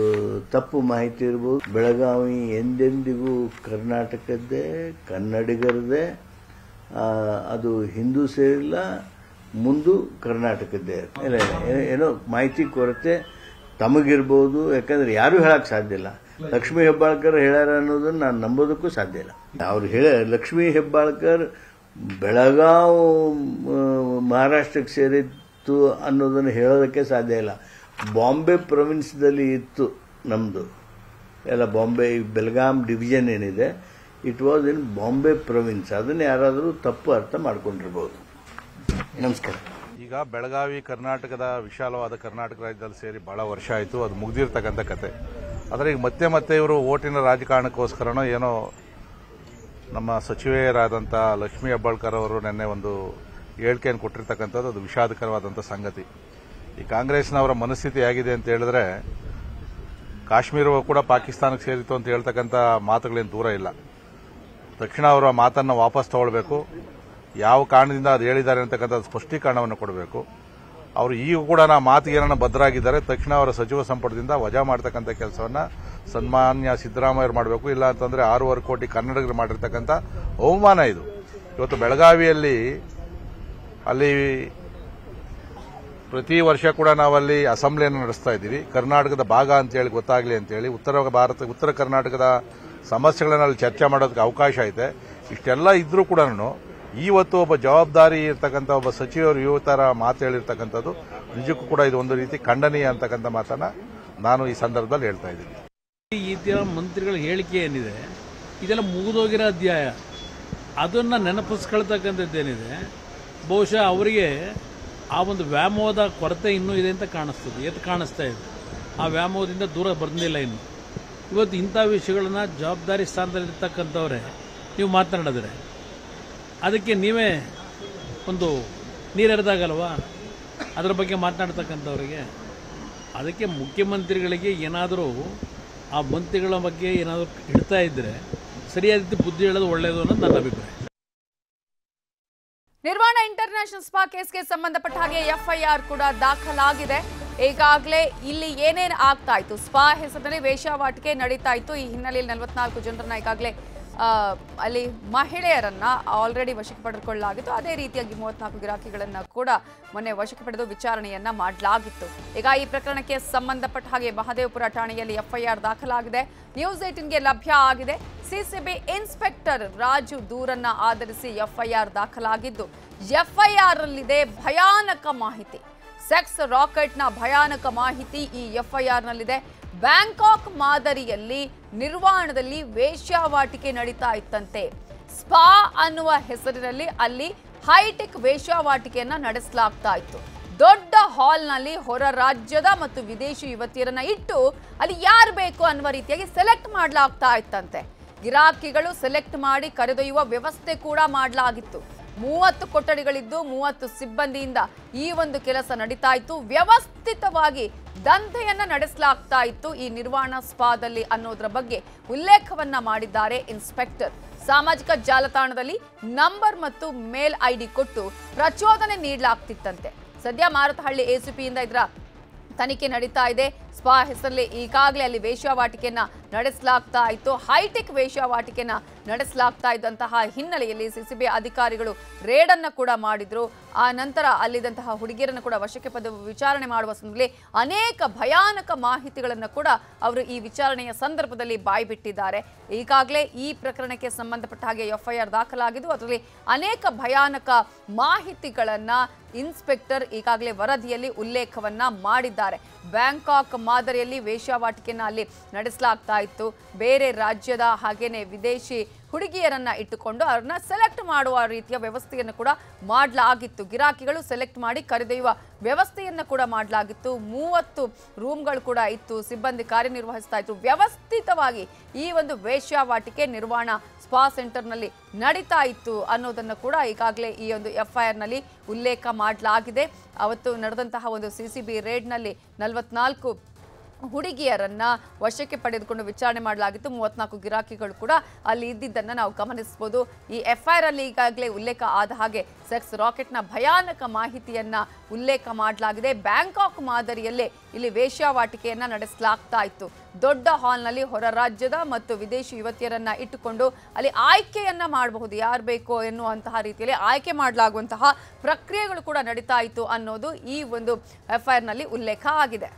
ತಪ್ಪು ಮಾಹಿತಿ ಇರ್ಬೋದು. ಬೆಳಗಾವಿ ಎಂದೆಂದಿಗೂ ಕರ್ನಾಟಕದ್ದೇ ಕನ್ನಡಿಗರದೇ ಅದು ಹಿಂದೂ ಸೇರಿಲ್ಲ, ಮುಂದು ಕರ್ನಾಟಕದ್ದೇ ಇಲ್ಲ ಏನೋ ಮಾಹಿತಿ ಕೊರತೆ ತಮಗಿರ್ಬೋದು, ಯಾಕಂದ್ರೆ ಯಾರು ಹೇಳಕ್ ಸಾಧ್ಯ ಇಲ್ಲ. ಲಕ್ಷ್ಮೀ ಹೆಬ್ಬಾಳ್ಕರ್ ಹೇಳ್ಯಾರ ಅನ್ನೋದನ್ನ ನಾನು ನಂಬೋದಕ್ಕೂ ಸಾಧ್ಯ ಇಲ್ಲ. ಅವ್ರು ಹೇಳ, ಲಕ್ಷ್ಮೀ ಹೆಬ್ಬಾಳ್ಕರ್ ಬೆಳಗಾವ್ ಮಹಾರಾಷ್ಟ್ರಕ್ಕೆ ಸೇರಿತ್ತು ಅನ್ನೋದನ್ನು ಹೇಳೋದಕ್ಕೆ ಸಾಧ್ಯ ಇಲ್ಲ. ಬಾಂಬೆ ಪ್ರೊವಿನ್ಸ್ದಲ್ಲಿ ಇತ್ತು ನಮ್ಮದು ಎಲ್ಲ ಬಾಂಬೆ, ಬೆಲ್ಗಾಮ್ ಡಿವಿಷನ್ ಏನಿದೆ, it was in Bombay province. ಅದನ್ನು ಯಾರಾದರೂ ತಪ್ಪು ಅರ್ಥ ಮಾಡ್ಕೊಂಡಿರ್ಬೋದು. ನಮಸ್ಕಾರ. ಈಗ ಬೆಳಗಾವಿ, ಕರ್ನಾಟಕದ ವಿಶಾಲವಾದ ಕರ್ನಾಟಕ ರಾಜ್ಯದಲ್ಲಿ ಸೇರಿ ಬಹಳ ವರ್ಷ ಆಯಿತು. ಅದು ಮುಗ್ದಿರ್ತಕ್ಕಂಥ ಕತೆ. ಆದರೆ ಈಗ ಮತ್ತೆ ಮತ್ತೆ ಇವರು ಓಟಿನ ರಾಜಕಾರಣಕ್ಕೋಸ್ಕರನೋ ಏನೋ ನಮ್ಮ ಸಚಿವೆಯರಾದಂಥ ಲಕ್ಷ್ಮೀ ಹೆಬ್ಬಾಳ್ಕರ್ ಅವರು ನಿನ್ನೆ ಒಂದು ಹೇಳಿಕೆಯನ್ನು ಕೊಟ್ಟಿರ್ತಕ್ಕಂಥದ್ದು. ಅದು ವಿಷಾದಕರವಾದಂಥ ಸಂಗತಿ. ಈ ಕಾಂಗ್ರೆಸ್ನವರ ಮನಸ್ಥಿತಿ ಆಗಿದೆ ಅಂತ ಹೇಳಿದ್ರೆ, ಕಾಶ್ಮೀರವು ಕೂಡ ಪಾಕಿಸ್ತಾನಕ್ಕೆ ಸೇರಿತು ಅಂತ ಹೇಳ್ತಕ್ಕಂಥ ಮಾತುಗಳೇನು ದೂರ ಇಲ್ಲ. ತಕ್ಷಣ ಅವರ ಮಾತನ್ನು ವಾಪಸ್ ತಗೊಳ್ಬೇಕು. ಯಾವ ಕಾರಣದಿಂದ ಅದು ಹೇಳಿದ್ದಾರೆ ಅಂತಕ್ಕಂಥ ಸ್ಪಷ್ಟೀಕರಣವನ್ನು ಕೊಡಬೇಕು. ಅವರು ಈಗ ಕೂಡ ನಾ ಮಾತಿಗೆ ಏನನ್ನ ಬದ್ಧರಾಗಿದ್ದಾರೆ ತಕ್ಷಣ ಅವರ ಸಚಿವ ಸಂಪುಟದಿಂದ ವಜಾ ಮಾಡ್ತಕ್ಕಂಥ ಕೆಲಸವನ್ನ ಸನ್ಮಾನ್ಯ ಸಿದ್ದರಾಮಯ್ಯರು ಮಾಡಬೇಕು. ಇಲ್ಲ ಅಂತಂದ್ರೆ ಆರೂವರೆ ಕೋಟಿ ಕನ್ನಡಿಗರು ಮಾಡಿರ್ತಕ್ಕಂಥ ಅವಮಾನ ಇದು. ಇವತ್ತು ಬೆಳಗಾವಿಯಲ್ಲಿ ಅಲ್ಲಿ ಪ್ರತಿ ವರ್ಷ ಕೂಡ ನಾವಲ್ಲಿ ಅಸೆಂಬ್ಲಿಯನ್ನು ನಡೆಸ್ತಾ ಇದ್ದೀವಿ. ಕರ್ನಾಟಕದ ಭಾಗ ಅಂತೇಳಿ ಗೊತ್ತಾಗಲಿ ಅಂತೇಳಿ ಉತ್ತರ ಭಾರತ, ಉತ್ತರ ಕರ್ನಾಟಕದ ಸಮಸ್ಯೆಗಳನ್ನ ಅಲ್ಲಿ ಚರ್ಚೆ ಮಾಡೋದಕ್ಕೆ ಅವಕಾಶ ಐತೆ. ಇಷ್ಟೆಲ್ಲ ಇದ್ರೂ ಕೂಡ ಇವತ್ತು ಒಬ್ಬ ಜವಾಬ್ದಾರಿ ಇರ್ತಕ್ಕಂಥ ಒಬ್ಬ ಸಚಿವರು ಯುವತರ ತರ ಮಾತು ಹೇಳಿರ್ತಕ್ಕಂಥದ್ದು ನಿಜಕ್ಕೂ ಕೂಡ ಇದು ಒಂದು ರೀತಿ ಖಂಡನೀಯ ಅಂತಕ್ಕಂಥ ಮಾತನ್ನ ನಾನು ಈ ಸಂದರ್ಭದಲ್ಲಿ ಹೇಳ್ತಾ ಇದ್ದೀನಿ. ಈ ತರ ಮಂತ್ರಿಗಳ ಹೇಳಿಕೆ ಏನಿದೆ, ಇದೆಲ್ಲ ಮುಗಿದೋಗಿರೋ ಅಧ್ಯಾಯ. ಅದನ್ನು ನೆನಪಿಸ್ಕೊಳ್ತಕ್ಕಂಥದ್ದೇನಿದೆ ಬಹುಶಃ ಅವರಿಗೆ ಆ ಒಂದು ವ್ಯಾಮೋಹದ ಕೊರತೆ ಇನ್ನೂ ಇದೆ ಅಂತ ಕಾಣಿಸ್ತದೆ. ಎದ್ದು ಕಾಣಿಸ್ತಾ ಇದೆ. ಆ ವ್ಯಾಮೋಹದಿಂದ ದೂರ ಬಂದಿಲ್ಲ ಇನ್ನು. ಇವತ್ತು ಇಂಥ ವಿಷಯಗಳನ್ನ ಜವಾಬ್ದಾರಿ ಸ್ಥಾನದಲ್ಲಿರ್ತಕ್ಕಂಥವ್ರೆ, ನೀವು ಮಾತನಾಡಿದ್ರೆ. ಅದಕ್ಕೆ ನೀವೇ ಒಂದು ನೀರೆರೆದಾಗಲ್ವ ಅದರ ಬಗ್ಗೆ ಮಾತನಾಡ್ತಕ್ಕಂಥವ್ರಿಗೆ. ಅದಕ್ಕೆ ಮುಖ್ಯಮಂತ್ರಿಗಳಿಗೆ ಏನಾದರೂ ಆ ಮಂತ್ರಿಗಳ ಬಗ್ಗೆ ಏನಾದರೂ ಇಡ್ತಾ ಇದ್ರೆ ಸರಿಯಾದ ರೀತಿ ಬುದ್ಧಿ ಹೇಳೋದು ಒಳ್ಳೆಯದು ಅನ್ನೋದು ನನ್ನ ಅಭಿಪ್ರಾಯ. ನಿರ್ವಾಣ ಇಂಟರ್ನ್ಯಾಷನಲ್ ಸ್ಪಾ ಕೇಸ್ಗೆ ಸಂಬಂಧಪಟ್ಟ ಹಾಗೆ ಎಫ್ಐಆರ್ ಕೂಡ ದಾಖಲಾಗಿದೆ. ಈಗಾಗಲೇ ಇಲ್ಲಿ ಏನೇನು ಆಗ್ತಾ ಇತ್ತು? ಸ್ಪಾ ಹೆಸರಿನಲ್ಲಿ ವೇಶ್ಯಾವಾಟಿಕೆ ನಡೀತಾ ಇತ್ತು. ಈ ಹಿನ್ನೆಲೆಯಲ್ಲಿ ನಲವತ್ನಾಲ್ಕು ಜನರನ್ನ ಈಗಾಗಲೇ ಅಲ್ಲಿ ಮಹಿಳೆಯರನ್ನ ಆಲ್ರೆಡಿ ವಶಕ್ಕೆ ಪಡೆದುಕೊಳ್ಳಲಾಗಿತ್ತು. ಅದೇ ರೀತಿಯಾಗಿ ಮೂವತ್ನಾಲ್ಕು ಗಿರಾಕಿಗಳನ್ನ ಕೂಡ ಮೊನ್ನೆ ವಶಕ್ಕೆ ಪಡೆದು ವಿಚಾರಣೆಯನ್ನ ಮಾಡಲಾಗಿತ್ತು. ಈಗ ಈ ಪ್ರಕರಣಕ್ಕೆ ಸಂಬಂಧಪಟ್ಟ ಹಾಗೆ ಮಹದೇವಪುರ ಠಾಣೆಯಲ್ಲಿ ಎಫ್ಐಆರ್ ದಾಖಲಾಗಿದೆ. ನ್ಯೂಸ್ ಏಟಿನ್ಗೆ ಲಭ್ಯ ಆಗಿದೆ. ಸಿಸಿಬಿ ಇನ್ಸ್ಪೆಕ್ಟರ್ ರಾಜು ದೂರನ್ನ ಆಧರಿಸಿ ಎಫ್ಐಆರ್ ದಾಖಲಾಗಿದ್ದು ಎಫ್ಐಆರ್ ಅಲ್ಲಿದೆ ಭಯಾನಕ ಮಾಹಿತಿ. ಸೆಕ್ಸ್ ರಾಕೆಟ್ನ ಭಯಾನಕ ಮಾಹಿತಿ ಈ ಎಫ್ಐಆರ್ನಲ್ಲಿದೆ. ಬ್ಯಾಂಕಾಕ್ ಮಾದರಿಯಲ್ಲಿ ನಿರ್ವಾಣದಲ್ಲಿ ವೇಶ್ಯಾವಾಟಿಕೆ ನಡೀತಾ ಇತ್ತಂತೆ. ಸ್ಪಾ ಅನ್ನುವ ಹೆಸರಿನಲ್ಲಿ ಅಲ್ಲಿ ಹೈಟೆಕ್ ವೇಶ್ಯಾವಾಟಿಕೆಯನ್ನ ನಡೆಸಲಾಗ್ತಾ ಇತ್ತು. ದೊಡ್ಡ ಹಾಲ್ನಲ್ಲಿ ಹೊರ ರಾಜ್ಯದ ಮತ್ತು ವಿದೇಶಿ ಯುವತಿಯರನ್ನ ಇಟ್ಟು ಅಲ್ಲಿ ಯಾರು ಬೇಕು ಅನ್ನುವ ರೀತಿಯಾಗಿ ಸೆಲೆಕ್ಟ್ ಮಾಡಲಾಗ್ತಾ ಇತ್ತಂತೆ. ಗಿರಾಕಿಗಳು ಸೆಲೆಕ್ಟ್ ಮಾಡಿ ಕರೆದೊಯ್ಯುವ ವ್ಯವಸ್ಥೆ ಕೂಡ ಮಾಡಲಾಗಿತ್ತು. ಮೂವತ್ತು ಕೊಠಡಿಗಳಿದ್ದು ಮೂವತ್ತು ಸಿಬ್ಬಂದಿಯಿಂದ ಈ ಒಂದು ಕೆಲಸ ನಡೀತಾ ಇತ್ತು. ವ್ಯವಸ್ಥಿತವಾಗಿ ದಂಧೆಯನ್ನ ನಡೆಸಲಾಗ್ತಾ ಇತ್ತು ಈ ನಿರ್ವಹಣಾ ಸ್ಪಾದಲ್ಲಿ ಅನ್ನೋದ್ರ ಬಗ್ಗೆ ಉಲ್ಲೇಖವನ್ನ ಮಾಡಿದ್ದಾರೆ ಇನ್ಸ್ಪೆಕ್ಟರ್. ಸಾಮಾಜಿಕ ಜಾಲತಾಣದಲ್ಲಿ ನಂಬರ್ ಮತ್ತು ಮೇಲ್ ಐಡಿ ಕೊಟ್ಟು ಪ್ರಚೋದನೆ ನೀಡಲಾಗ್ತಿತ್ತಂತೆ. ಸದ್ಯ ಮಾರುತಹಳ್ಳಿ ಎಸಿಪಿಯಿಂದ ಇದರ ತನಿಖೆ ನಡೀತಾ ಇದೆ. ಸ್ಪಾ ಹೆಸರಲ್ಲಿ ಈಗಾಗಲೇ ಅಲ್ಲಿ ವೇಶ್ಯಾವಾಟಿಕೆಯನ್ನು ನಡೆಸಲಾಗ್ತಾ ಇತ್ತು. ಹೈಟೆಕ್ ವೇಶ್ಯಾವಾಟಿಕೆಯನ್ನು ನಡೆಸಲಾಗ್ತಾ ಇದ್ದಂತಹ ಹಿನ್ನೆಲೆಯಲ್ಲಿ ಸಿಸಿಬಿ ಅಧಿಕಾರಿಗಳು ರೇಡನ್ನು ಕೂಡ ಮಾಡಿದ್ರು. ಆ ನಂತರ ಅಲ್ಲಿದ್ದಂತಹ ಹುಡುಗಿಯರನ್ನು ಕೂಡ ವಶಕ್ಕೆ ಪಡೆದು ವಿಚಾರಣೆ ಮಾಡುವ ಸಂದರ್ಭದಲ್ಲಿ ಅನೇಕ ಭಯಾನಕ ಮಾಹಿತಿಗಳನ್ನು ಕೂಡ ಅವರು ಈ ವಿಚಾರಣೆಯ ಸಂದರ್ಭದಲ್ಲಿ ಬಾಯ್ಬಿಟ್ಟಿದ್ದಾರೆ. ಈಗಾಗಲೇ ಈ ಪ್ರಕರಣಕ್ಕೆ ಸಂಬಂಧಪಟ್ಟ ಹಾಗೆ ಎಫ್ಐಆರ್ ದಾಖಲಾಗಿದ್ದು, ಅದರಲ್ಲಿ ಅನೇಕ ಭಯಾನಕ ಮಾಹಿತಿಗಳನ್ನು ಇನ್ಸ್ಪೆಕ್ಟರ್ ಈಗಾಗಲೇ ವರದಿಯಲ್ಲಿ ಉಲ್ಲೇಖವನ್ನ ಮಾಡಿದ್ದಾರೆ. ಬ್ಯಾಂಕಾಕ್ ಮಾದರಿಯಲ್ಲಿ ವೇಶ್ಯಾವಾಟಿಕೆಯನ್ನು ಅಲ್ಲಿ ನಡೆಸಲಾಗ್ತಾ ಇತ್ತು. ಬೇರೆ ರಾಜ್ಯದ ಹಾಗೆಯೇ ವಿದೇಶಿ ಹುಡುಗಿಯರನ್ನ ಇಟ್ಟುಕೊಂಡು ಅವ್ರನ್ನ ಸೆಲೆಕ್ಟ್ ಮಾಡುವ ರೀತಿಯ ವ್ಯವಸ್ಥೆಯನ್ನು ಕೂಡ ಮಾಡಲಾಗಿತ್ತು. ಗಿರಾಕಿಗಳು ಸೆಲೆಕ್ಟ್ ಮಾಡಿ ಕರೆದೊಯ್ಯುವ ವ್ಯವಸ್ಥೆಯನ್ನು ಕೂಡ ಮಾಡಲಾಗಿತ್ತು. ಮೂವತ್ತು ರೂಮ್ಗಳು ಕೂಡ ಇತ್ತು. ಸಿಬ್ಬಂದಿ ಕಾರ್ಯನಿರ್ವಹಿಸ್ತಾ ಇತ್ತು ವ್ಯವಸ್ಥಿತವಾಗಿ ಈ ಒಂದು ವೇಶ್ಯಾವಾಟಿಕೆ ನಿರ್ವಹಣಾ ಸ್ಪಾ ಸೆಂಟರ್ನಲ್ಲಿ ನಡೀತಾ ಇತ್ತು ಅನ್ನೋದನ್ನು ಕೂಡ ಈಗಾಗಲೇ ಈ ಒಂದು ಎಫ್ಐಆರ್ನಲ್ಲಿ ಉಲ್ಲೇಖ ಮಾಡಲಾಗಿದೆ. ಅವತ್ತು ನಡೆದಂತಹ ಒಂದು ಸಿ ಸಿ ಬಿ ರೇಡ್ನಲ್ಲಿ ನಲವತ್ನಾಲ್ಕು ಹುಡುಗಿಯರನ್ನ ವಶಕ್ಕೆ ಪಡೆದುಕೊಂಡು ವಿಚಾರಣೆ ಮಾಡಲಾಗಿತ್ತು. ಮೂವತ್ನಾಲ್ಕು ಗಿರಾಕಿಗಳು ಕೂಡ ಅಲ್ಲಿ ಇದ್ದಿದ್ದನ್ನು ನಾವು ಗಮನಿಸಬಹುದು ಈ ಎಫ್ಐಆರ್ ಅಲ್ಲಿ ಈಗಾಗಲೇ ಉಲ್ಲೇಖ ಆದ ಹಾಗೆ ಸೆಕ್ಸ್ ರಾಕೆಟ್ನ ಭಯಾನಕ ಮಾಹಿತಿಯನ್ನ ಉಲ್ಲೇಖ ಮಾಡಲಾಗಿದೆ. ಬ್ಯಾಂಕಾಕ್ ಮಾದರಿಯಲ್ಲೇ ಇಲ್ಲಿ ವೇಶ್ಯಾವಾಟಿಕೆಯನ್ನ ನಡೆಸಲಾಗ್ತಾ ಇತ್ತು. ದೊಡ್ಡ ಹಾಲ್ನಲ್ಲಿ ಹೊರ ರಾಜ್ಯದ ಮತ್ತು ವಿದೇಶಿ ಯುವತಿಯರನ್ನ ಇಟ್ಟುಕೊಂಡು ಅಲ್ಲಿ ಆಯ್ಕೆಯನ್ನ ಮಾಡಬಹುದು. ಯಾರು ಬೇಕೋ ಎನ್ನುವಂತಹ ರೀತಿಯಲ್ಲಿ ಆಯ್ಕೆ ಮಾಡಲಾಗುವಂತಹ ಪ್ರಕ್ರಿಯೆಗಳು ಕೂಡ ನಡೀತಾ ಇತ್ತು ಅನ್ನೋದು ಈ ಒಂದು ಎಫ್ಐಆರ್ನಲ್ಲಿ ಉಲ್ಲೇಖ ಆಗಿದೆ.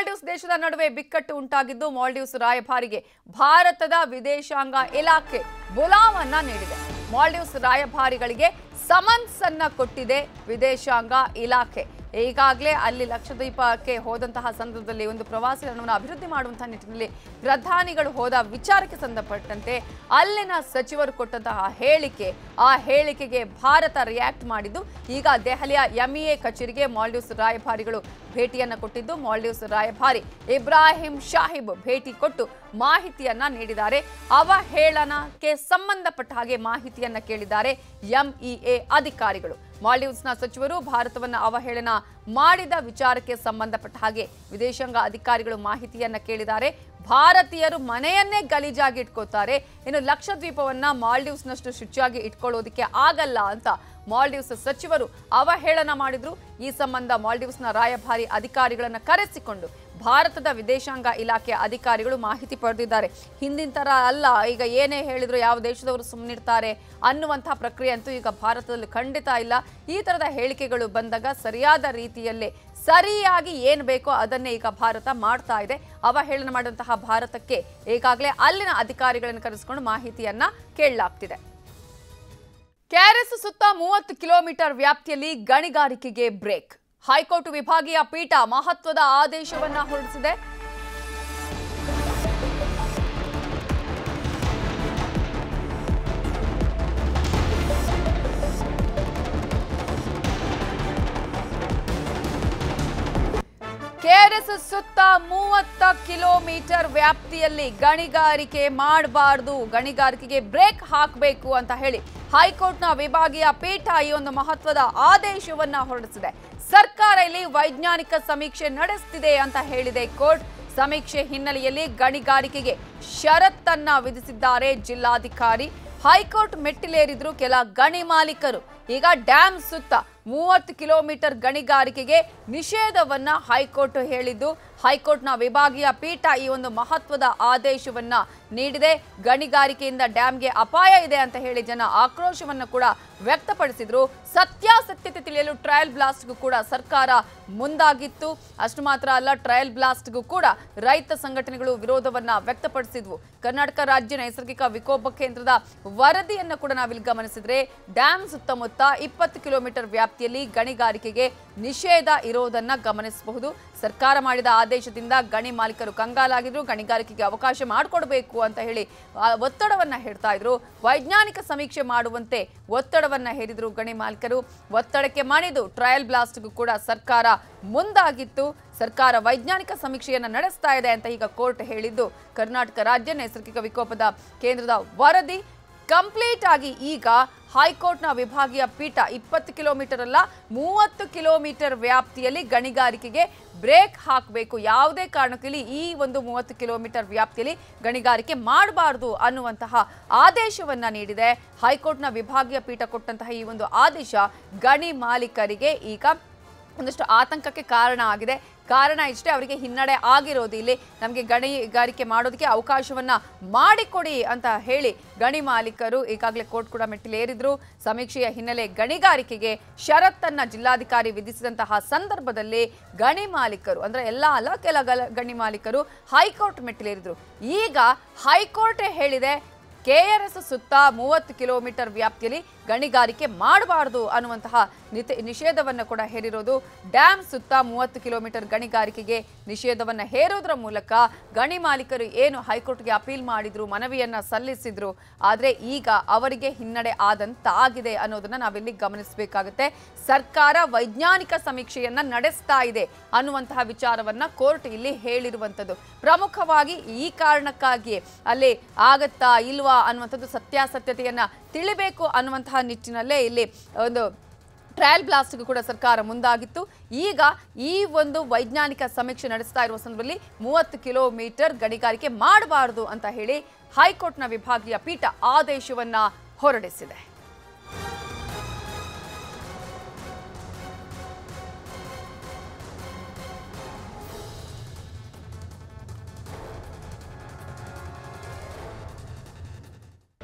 ಮಾಲ್ಡೀವ್ಸ್ ದೇಶದ ನಡುವೆ ಬಿಕ್ಕಟ್ಟು ಉಂಟಾಗಿದ್ದು ಮಾಲ್ಡೀವ್ಸ್ ರಾಯಭಾರಿಗೆ ಭಾರತದ ವಿದೇಶಾಂಗ ಇಲಾಖೆ ಬುಲಾವನ್ನ ನೀಡಿದೆ. ಮಾಲ್ಡೀವ್ಸ್ ರಾಯಭಾರಿಗಳಿಗೆ ಸಮನ್ಸ್ ಅನ್ನ ಕೊಟ್ಟಿದೆ ವಿದೇಶಾಂಗ ಇಲಾಖೆ. ಈಗಾಗಲೇ ಅಲ್ಲಿ ಲಕ್ಷದ್ವೀಪಕ್ಕೆ ಹೋದಂತಹ ಸಂದರ್ಭದಲ್ಲಿ ಒಂದು ಪ್ರವಾಸಿ ತಾಣವನ್ನು ಅಭಿವೃದ್ಧಿ ಮಾಡುವಂತಹ ನಿಟ್ಟಿನಲ್ಲಿ ಪ್ರಧಾನಿಗಳು ಹೋದ ವಿಚಾರಕ್ಕೆ ಸಂಬಂಧಪಟ್ಟಂತೆ ಅಲ್ಲಿನ ಸಚಿವರು ಕೊಟ್ಟಂತಹ ಹೇಳಿಕೆ, ಆ ಹೇಳಿಕೆಗೆ ಭಾರತ ರಿಯಾಕ್ಟ್ ಮಾಡಿದ್ದು, ಈಗ ದೆಹಲಿಯ ಎಂಇಎ ಕಚೇರಿಗೆ ಮಾಲ್ಡೀವ್ಸ್ ರಾಯಭಾರಿಗಳು ಭೇಟಿಯನ್ನ ಕೊಟ್ಟಿದ್ದು ಮಾಲ್ಡೀವ್ಸ್ ರಾಯಭಾರಿ ಇಬ್ರಾಹಿಂ ಶಾಹಿಬ್ ಭೇಟಿ ಕೊಟ್ಟು ಮಾಹಿತಿಯನ್ನ ನೀಡಿದ್ದಾರೆ. ಅವಹೇಳನಕ್ಕೆ ಸಂಬಂಧಪಟ್ಟ ಹಾಗೆ ಮಾಹಿತಿಯನ್ನ ಕೇಳಿದ್ದಾರೆ ಎಂಇಎ ಅಧಿಕಾರಿಗಳು. ಮಾಲ್ಡೀವ್ಸ್ನ ಸಚಿವರು ಭಾರತವನ್ನು ಅವಹೇಳನ ಮಾಡಿದ ವಿಚಾರಕ್ಕೆ ಸಂಬಂಧಪಟ್ಟ ಹಾಗೆ ವಿದೇಶಾಂಗ ಅಧಿಕಾರಿಗಳು ಮಾಹಿತಿಯನ್ನ ಕೇಳಿದ್ದಾರೆ. ಭಾರತೀಯರು ಮನೆಯನ್ನೇ ಗಲೀಜಾಗಿ ಇಟ್ಕೋತಾರೆ. ಇನ್ನು ಲಕ್ಷದ್ವೀಪವನ್ನ ಮಾಲ್ಡೀವ್ಸ್ನಷ್ಟು ಶುಚಿಯಾಗಿ ಇಟ್ಕೊಳ್ಳೋದಕ್ಕೆ ಆಗಲ್ಲ ಅಂತ ಮಾಲ್ಡೀವ್ಸ್ ಸಚಿವರು ಅವಹೇಳನ ಮಾಡಿದ್ರು. ಈ ಸಂಬಂಧ ಮಾಲ್ಡೀವ್ಸ್ನ ರಾಯಭಾರಿ ಅಧಿಕಾರಿಗಳನ್ನು ಕರೆಸಿಕೊಂಡು ಭಾರತದ ವಿದೇಶಾಂಗ ಇಲಾಖೆ ಅಧಿಕಾರಿಗಳು ಮಾಹಿತಿ ಪಡೆದಿದ್ದಾರೆ. ಹಿಂದಿನ ಥರ ಅಲ್ಲ, ಈಗ ಏನೇ ಹೇಳಿದ್ರು ಯಾವ ದೇಶದವರು ಸುಮ್ಮನಿರ್ತಾರೆ ಅನ್ನುವಂತಹ ಪ್ರಕ್ರಿಯೆ ಅಂತೂ ಈಗ ಭಾರತದಲ್ಲಿ ಖಂಡಿತ ಇಲ್ಲ. ಈ ತರದ ಹೇಳಿಕೆಗಳು ಬಂದಾಗ ಸರಿಯಾದ ರೀತಿಯಲ್ಲೇ ಸರಿಯಾಗಿ ಏನು ಬೇಕೋ ಅದನ್ನೇ ಈಗ ಭಾರತ ಮಾಡ್ತಾ ಇದೆ. ಅವಹೇಳನ ಮಾಡಿದಂತಹ ಭಾರತಕ್ಕೆ ಈಗಾಗಲೇ ಅಲ್ಲಿನ ಅಧಿಕಾರಿಗಳನ್ನು ಕರೆಸಿಕೊಂಡು ಮಾಹಿತಿಯನ್ನ ಕೇಳಲಾಗ್ತಿದೆ. ಕೆಆರ್ಎಸ್ ಸುತ್ತ ಮೂವತ್ತು ಕಿಲೋಮೀಟರ್ ವ್ಯಾಪ್ತಿಯಲ್ಲಿ ಗಣಿಗಾರಿಕೆಗೆ ಬ್ರೇಕ್. ಹೈಕೋರ್ಟ್ ವಿಭಾಗೀಯ ಪೀಠ ಮಹತ್ವದ ಆದೇಶವನ್ನ ಹೊರಡಿಸಿದೆ. ಕೆಆರ್ಎಸ್ ಸುತ್ತ ಮೂವತ್ತ ಕಿಲೋಮೀಟರ್ ವ್ಯಾಪ್ತಿಯಲ್ಲಿ ಗಣಿಗಾರಿಕೆ ಮಾಡಬಾರ್ದು, ಗಣಿಗಾರಿಕೆಗೆ ಬ್ರೇಕ್ ಹಾಕಬೇಕು ಅಂತ ಹೇಳಿ ಹೈಕೋರ್ಟ್ನ ವಿಭಾಗೀಯ ಪೀಠ ಈ ಒಂದು ಮಹತ್ವದ ಆದೇಶವನ್ನ ಹೊರಡಿಸಿದೆ. ಸರ್ಕಾರ ಇಲ್ಲಿ ವೈಜ್ಞಾನಿಕ ಸಮೀಕ್ಷೆ ನಡೆಸ್ತಿದೆ ಅಂತ ಹೇಳಿದೆ ಕೋರ್ಟ್. ಸಮೀಕ್ಷೆ ಹಿನ್ನೆಲೆಯಲ್ಲಿ ಗಣಿಗಾರಿಕೆಗೆ ಷರತ್ತನ್ನ ವಿಧಿಸಿದ್ದಾರೆ ಜಿಲ್ಲಾಧಿಕಾರಿ. ಹೈಕೋರ್ಟ್ ಮೆಟ್ಟಿಲೇರಿದ್ರು ಕೆಲ ಗಣಿ ಮಾಲೀಕರು. ಈಗ ಡ್ಯಾಮ್ ಸುತ್ತ ಮೂವತ್ತು ಕಿಲೋಮೀಟರ್ ಗಣಿಗಾರಿಕೆಗೆ ನಿಷೇಧವನ್ನ ಹೈಕೋರ್ಟ್ ಹೇಳಿದ್ದು. ಹೈಕೋರ್ಟ್ನ ವಿಭಾಗೀಯ ಪೀಠ ಈ ಒಂದು ಮಹತ್ವದ ಆದೇಶವನ್ನ ನೀಡಿದೆ. ಗಣಿಗಾರಿಕೆಯಿಂದ ಡ್ಯಾಂಗೆ ಅಪಾಯ ಇದೆ ಅಂತ ಹೇಳಿ ಜನ ಆಕ್ರೋಶವನ್ನು ಕೂಡ ವ್ಯಕ್ತಪಡಿಸಿದ್ರು. ಸತ್ಯಾಸತ್ಯತೆ ತಿಳಿಯಲು ಟ್ರಯಲ್ ಬ್ಲಾಸ್ಟ್ಗೂ ಕೂಡ ಸರ್ಕಾರ ಮುಂದಾಗಿತ್ತು. ಅಷ್ಟು ಮಾತ್ರ ಅಲ್ಲ, ಟ್ರಯಲ್ ಬ್ಲಾಸ್ಟ್ಗೂ ಕೂಡ ರೈತ ಸಂಘಟನೆಗಳು ವಿರೋಧವನ್ನ ವ್ಯಕ್ತಪಡಿಸಿದ್ವು. ಕರ್ನಾಟಕ ರಾಜ್ಯ ನೈಸರ್ಗಿಕ ವಿಕೋಪ ಕೇಂದ್ರದ ವರದಿಯನ್ನು ಕೂಡ ನಾವಿಲ್ಲಿ ಗಮನಿಸಿದ್ರೆ, ಡ್ಯಾಮ್ ಸುತ್ತಮುತ್ತ ಇಪ್ಪತ್ತು ಕಿಲೋಮೀಟರ್ ವ್ಯಾಪ್ತಿಯಲ್ಲಿ ಗಣಿಗಾರಿಕೆಗೆ ನಿಷೇಧ ಇರೋದನ್ನ ಗಮನಿಸಬಹುದು. ಸರ್ಕಾರ ಮಾಡಿದ ಆದೇಶದಿಂದ ಗಣಿ ಮಾಲೀಕರು ಕಂಗಾಲಾಗಿದ್ರು, ಗಣಿಗಾರಿಕೆಗೆ ಅವಕಾಶ ಮಾಡಿಕೊಡಬೇಕು ಅಂತ ಹೇಳಿ ಒತ್ತಡವನ್ನ ಹೇಳ್ತಾ ಇದ್ರು. ವೈಜ್ಞಾನಿಕ ಸಮೀಕ್ಷೆ ಮಾಡುವಂತೆ ಒತ್ತಡವನ್ನ ಹೇರಿದ್ರು ಗಣಿ ಮಾಲೀಕರು. ಒತ್ತಡಕ್ಕೆ ಮಾಡಿದ್ದು ಟ್ರಯಲ್ ಬ್ಲಾಸ್ಟ್ಗೂ ಕೂಡ ಸರ್ಕಾರ ಮುಂದಾಗಿತ್ತು. ಸರ್ಕಾರ ವೈಜ್ಞಾನಿಕ ಸಮೀಕ್ಷೆಯನ್ನ ನಡೆಸ್ತಾ ಇದೆ ಅಂತ ಈಗ ಕೋರ್ಟ್ ಹೇಳಿದ್ದು. ಕರ್ನಾಟಕ ರಾಜ್ಯ ನೈಸರ್ಗಿಕ ವಿಕೋಪದ ಕೇಂದ್ರದ ವರದಿ. ಕಂಪ್ಲೀಟ್ ಆಗಿ ಈಗ ಹೈಕೋರ್ಟ್ನ ವಿಭಾಗೀಯ ಪೀಠ ಇಪ್ಪತ್ತು ಕಿಲೋಮೀಟರ್ ಅಲ್ಲ ಮೂವತ್ತು ಕಿಲೋಮೀಟರ್ ವ್ಯಾಪ್ತಿಯಲ್ಲಿ ಗಣಿಗಾರಿಕೆಗೆ ಬ್ರೇಕ್ ಹಾಕಬೇಕು. ಯಾವುದೇ ಕಾರಣಕ್ಕಲ್ಲಿ ಈ ಒಂದು ಮೂವತ್ತು ಕಿಲೋಮೀಟರ್ ವ್ಯಾಪ್ತಿಯಲ್ಲಿ ಗಣಿಗಾರಿಕೆ ಮಾಡಬಾರ್ದು ಅನ್ನುವಂತಹ ಆದೇಶವನ್ನ ನೀಡಿದೆ. ಹೈಕೋರ್ಟ್ನ ವಿಭಾಗೀಯ ಪೀಠ ಕೊಟ್ಟಂತಹ ಈ ಒಂದು ಆದೇಶ ಗಣಿ ಮಾಲೀಕರಿಗೆ ಈಗ ಒಂದಷ್ಟು ಆತಂಕಕ್ಕೆ ಕಾರಣ ಆಗಿದೆ. ಕಾರಣ ಇಷ್ಟೇ, ಅವರಿಗೆ ಹಿನ್ನಡೆ ಆಗಿರೋದು ಇಲ್ಲಿ. ನಮಗೆ ಗಣಿಗಾರಿಕೆ ಮಾಡೋದಕ್ಕೆ ಅವಕಾಶವನ್ನ ಮಾಡಿಕೊಡಿ ಅಂತ ಹೇಳಿ ಗಣಿ ಮಾಲೀಕರು ಈಗಾಗಲೇ ಕೋರ್ಟ್ ಕೂಡ ಮೆಟ್ಟಿಲೇರಿದ್ರು. ಸಮೀಕ್ಷೆಯ ಹಿನ್ನೆಲೆ ಗಣಿಗಾರಿಕೆಗೆ ಷರತ್ತನ್ನು ಜಿಲ್ಲಾಧಿಕಾರಿ ವಿಧಿಸಿದಂತಹ ಸಂದರ್ಭದಲ್ಲಿ ಗಣಿ ಮಾಲೀಕರು, ಅಂದರೆ ಎಲ್ಲ ಅಲ್ಲ ಕೆಲ ಗಣಿ ಮಾಲೀಕರು ಹೈಕೋರ್ಟ್ ಮೆಟ್ಟಿಲೇರಿದ್ರು. ಈಗ ಹೈಕೋರ್ಟೇ ಹೇಳಿದೆ, ಕೆಆರ್ಎಸ್ ಸುತ್ತ ಮೂವತ್ತು ಕಿಲೋಮೀಟರ್ ವ್ಯಾಪ್ತಿಯಲ್ಲಿ ಗಣಿಗಾರಿಕೆ ಮಾಡಬಾರದು ಅನ್ನುವಂತಹ ನಿತೆ, ನಿಷೇಧವನ್ನು ಕೂಡ ಹೇರಿರೋದು. ಡ್ಯಾಮ್ ಸುತ್ತ ಮೂವತ್ತು ಕಿಲೋಮೀಟರ್ ಗಣಿಗಾರಿಕೆಗೆ ನಿಷೇಧವನ್ನು ಹೇರೋದ್ರ ಮೂಲಕ ಗಣಿ ಮಾಲೀಕರು ಏನು ಹೈಕೋರ್ಟ್ಗೆ ಅಪೀಲ್ ಮಾಡಿದ್ರು, ಮನವಿಯನ್ನು ಸಲ್ಲಿಸಿದ್ರು, ಆದರೆ ಈಗ ಅವರಿಗೆ ಹಿನ್ನಡೆ ಆದಂತಾಗಿದೆ ಅನ್ನೋದನ್ನು ನಾವಿಲ್ಲಿ ಗಮನಿಸಬೇಕಾಗುತ್ತೆ. ಸರ್ಕಾರ ವೈಜ್ಞಾನಿಕ ಸಮೀಕ್ಷೆಯನ್ನು ನಡೆಸ್ತಾ ಇದೆ ಅನ್ನುವಂತಹ ವಿಚಾರವನ್ನು ಕೋರ್ಟ್ ಇಲ್ಲಿ ಹೇಳಿರುವಂಥದ್ದು. ಪ್ರಮುಖವಾಗಿ ಈ ಕಾರಣಕ್ಕಾಗಿ ಅಲ್ಲಿ ಆಗತ್ತಾ ಇಲ್ವಾ ಅನ್ನುವಂಥದ್ದು ಸತ್ಯಾಸತ್ಯತೆಯನ್ನ ತಿಳಿಬೇಕು ಅನ್ನುವಂತಹ ನಿಟ್ಟಿನಲ್ಲೇ ಇಲ್ಲಿ ಒಂದು ಟ್ರಯಲ್ ಬ್ಲಾಸ್ಟ್ಗೂ ಕೂಡ ಸರ್ಕಾರ ಮುಂದಾಗಿತ್ತು. ಈಗ ಈ ಒಂದು ವೈಜ್ಞಾನಿಕ ಸಮೀಕ್ಷೆ ನಡೆಸ್ತಾ ಇರುವ ಸಂದರ್ಭದಲ್ಲಿ ಮೂವತ್ತು ಕಿಲೋಮೀಟರ್ ಗಣಿಗಾರಿಕೆ ಮಾಡಬಾರದು ಅಂತ ಹೇಳಿ ಹೈಕೋರ್ಟ್ನ ವಿಭಾಗೀಯ ಪೀಠ ಆದೇಶವನ್ನು ಹೊರಡಿಸಿದೆ.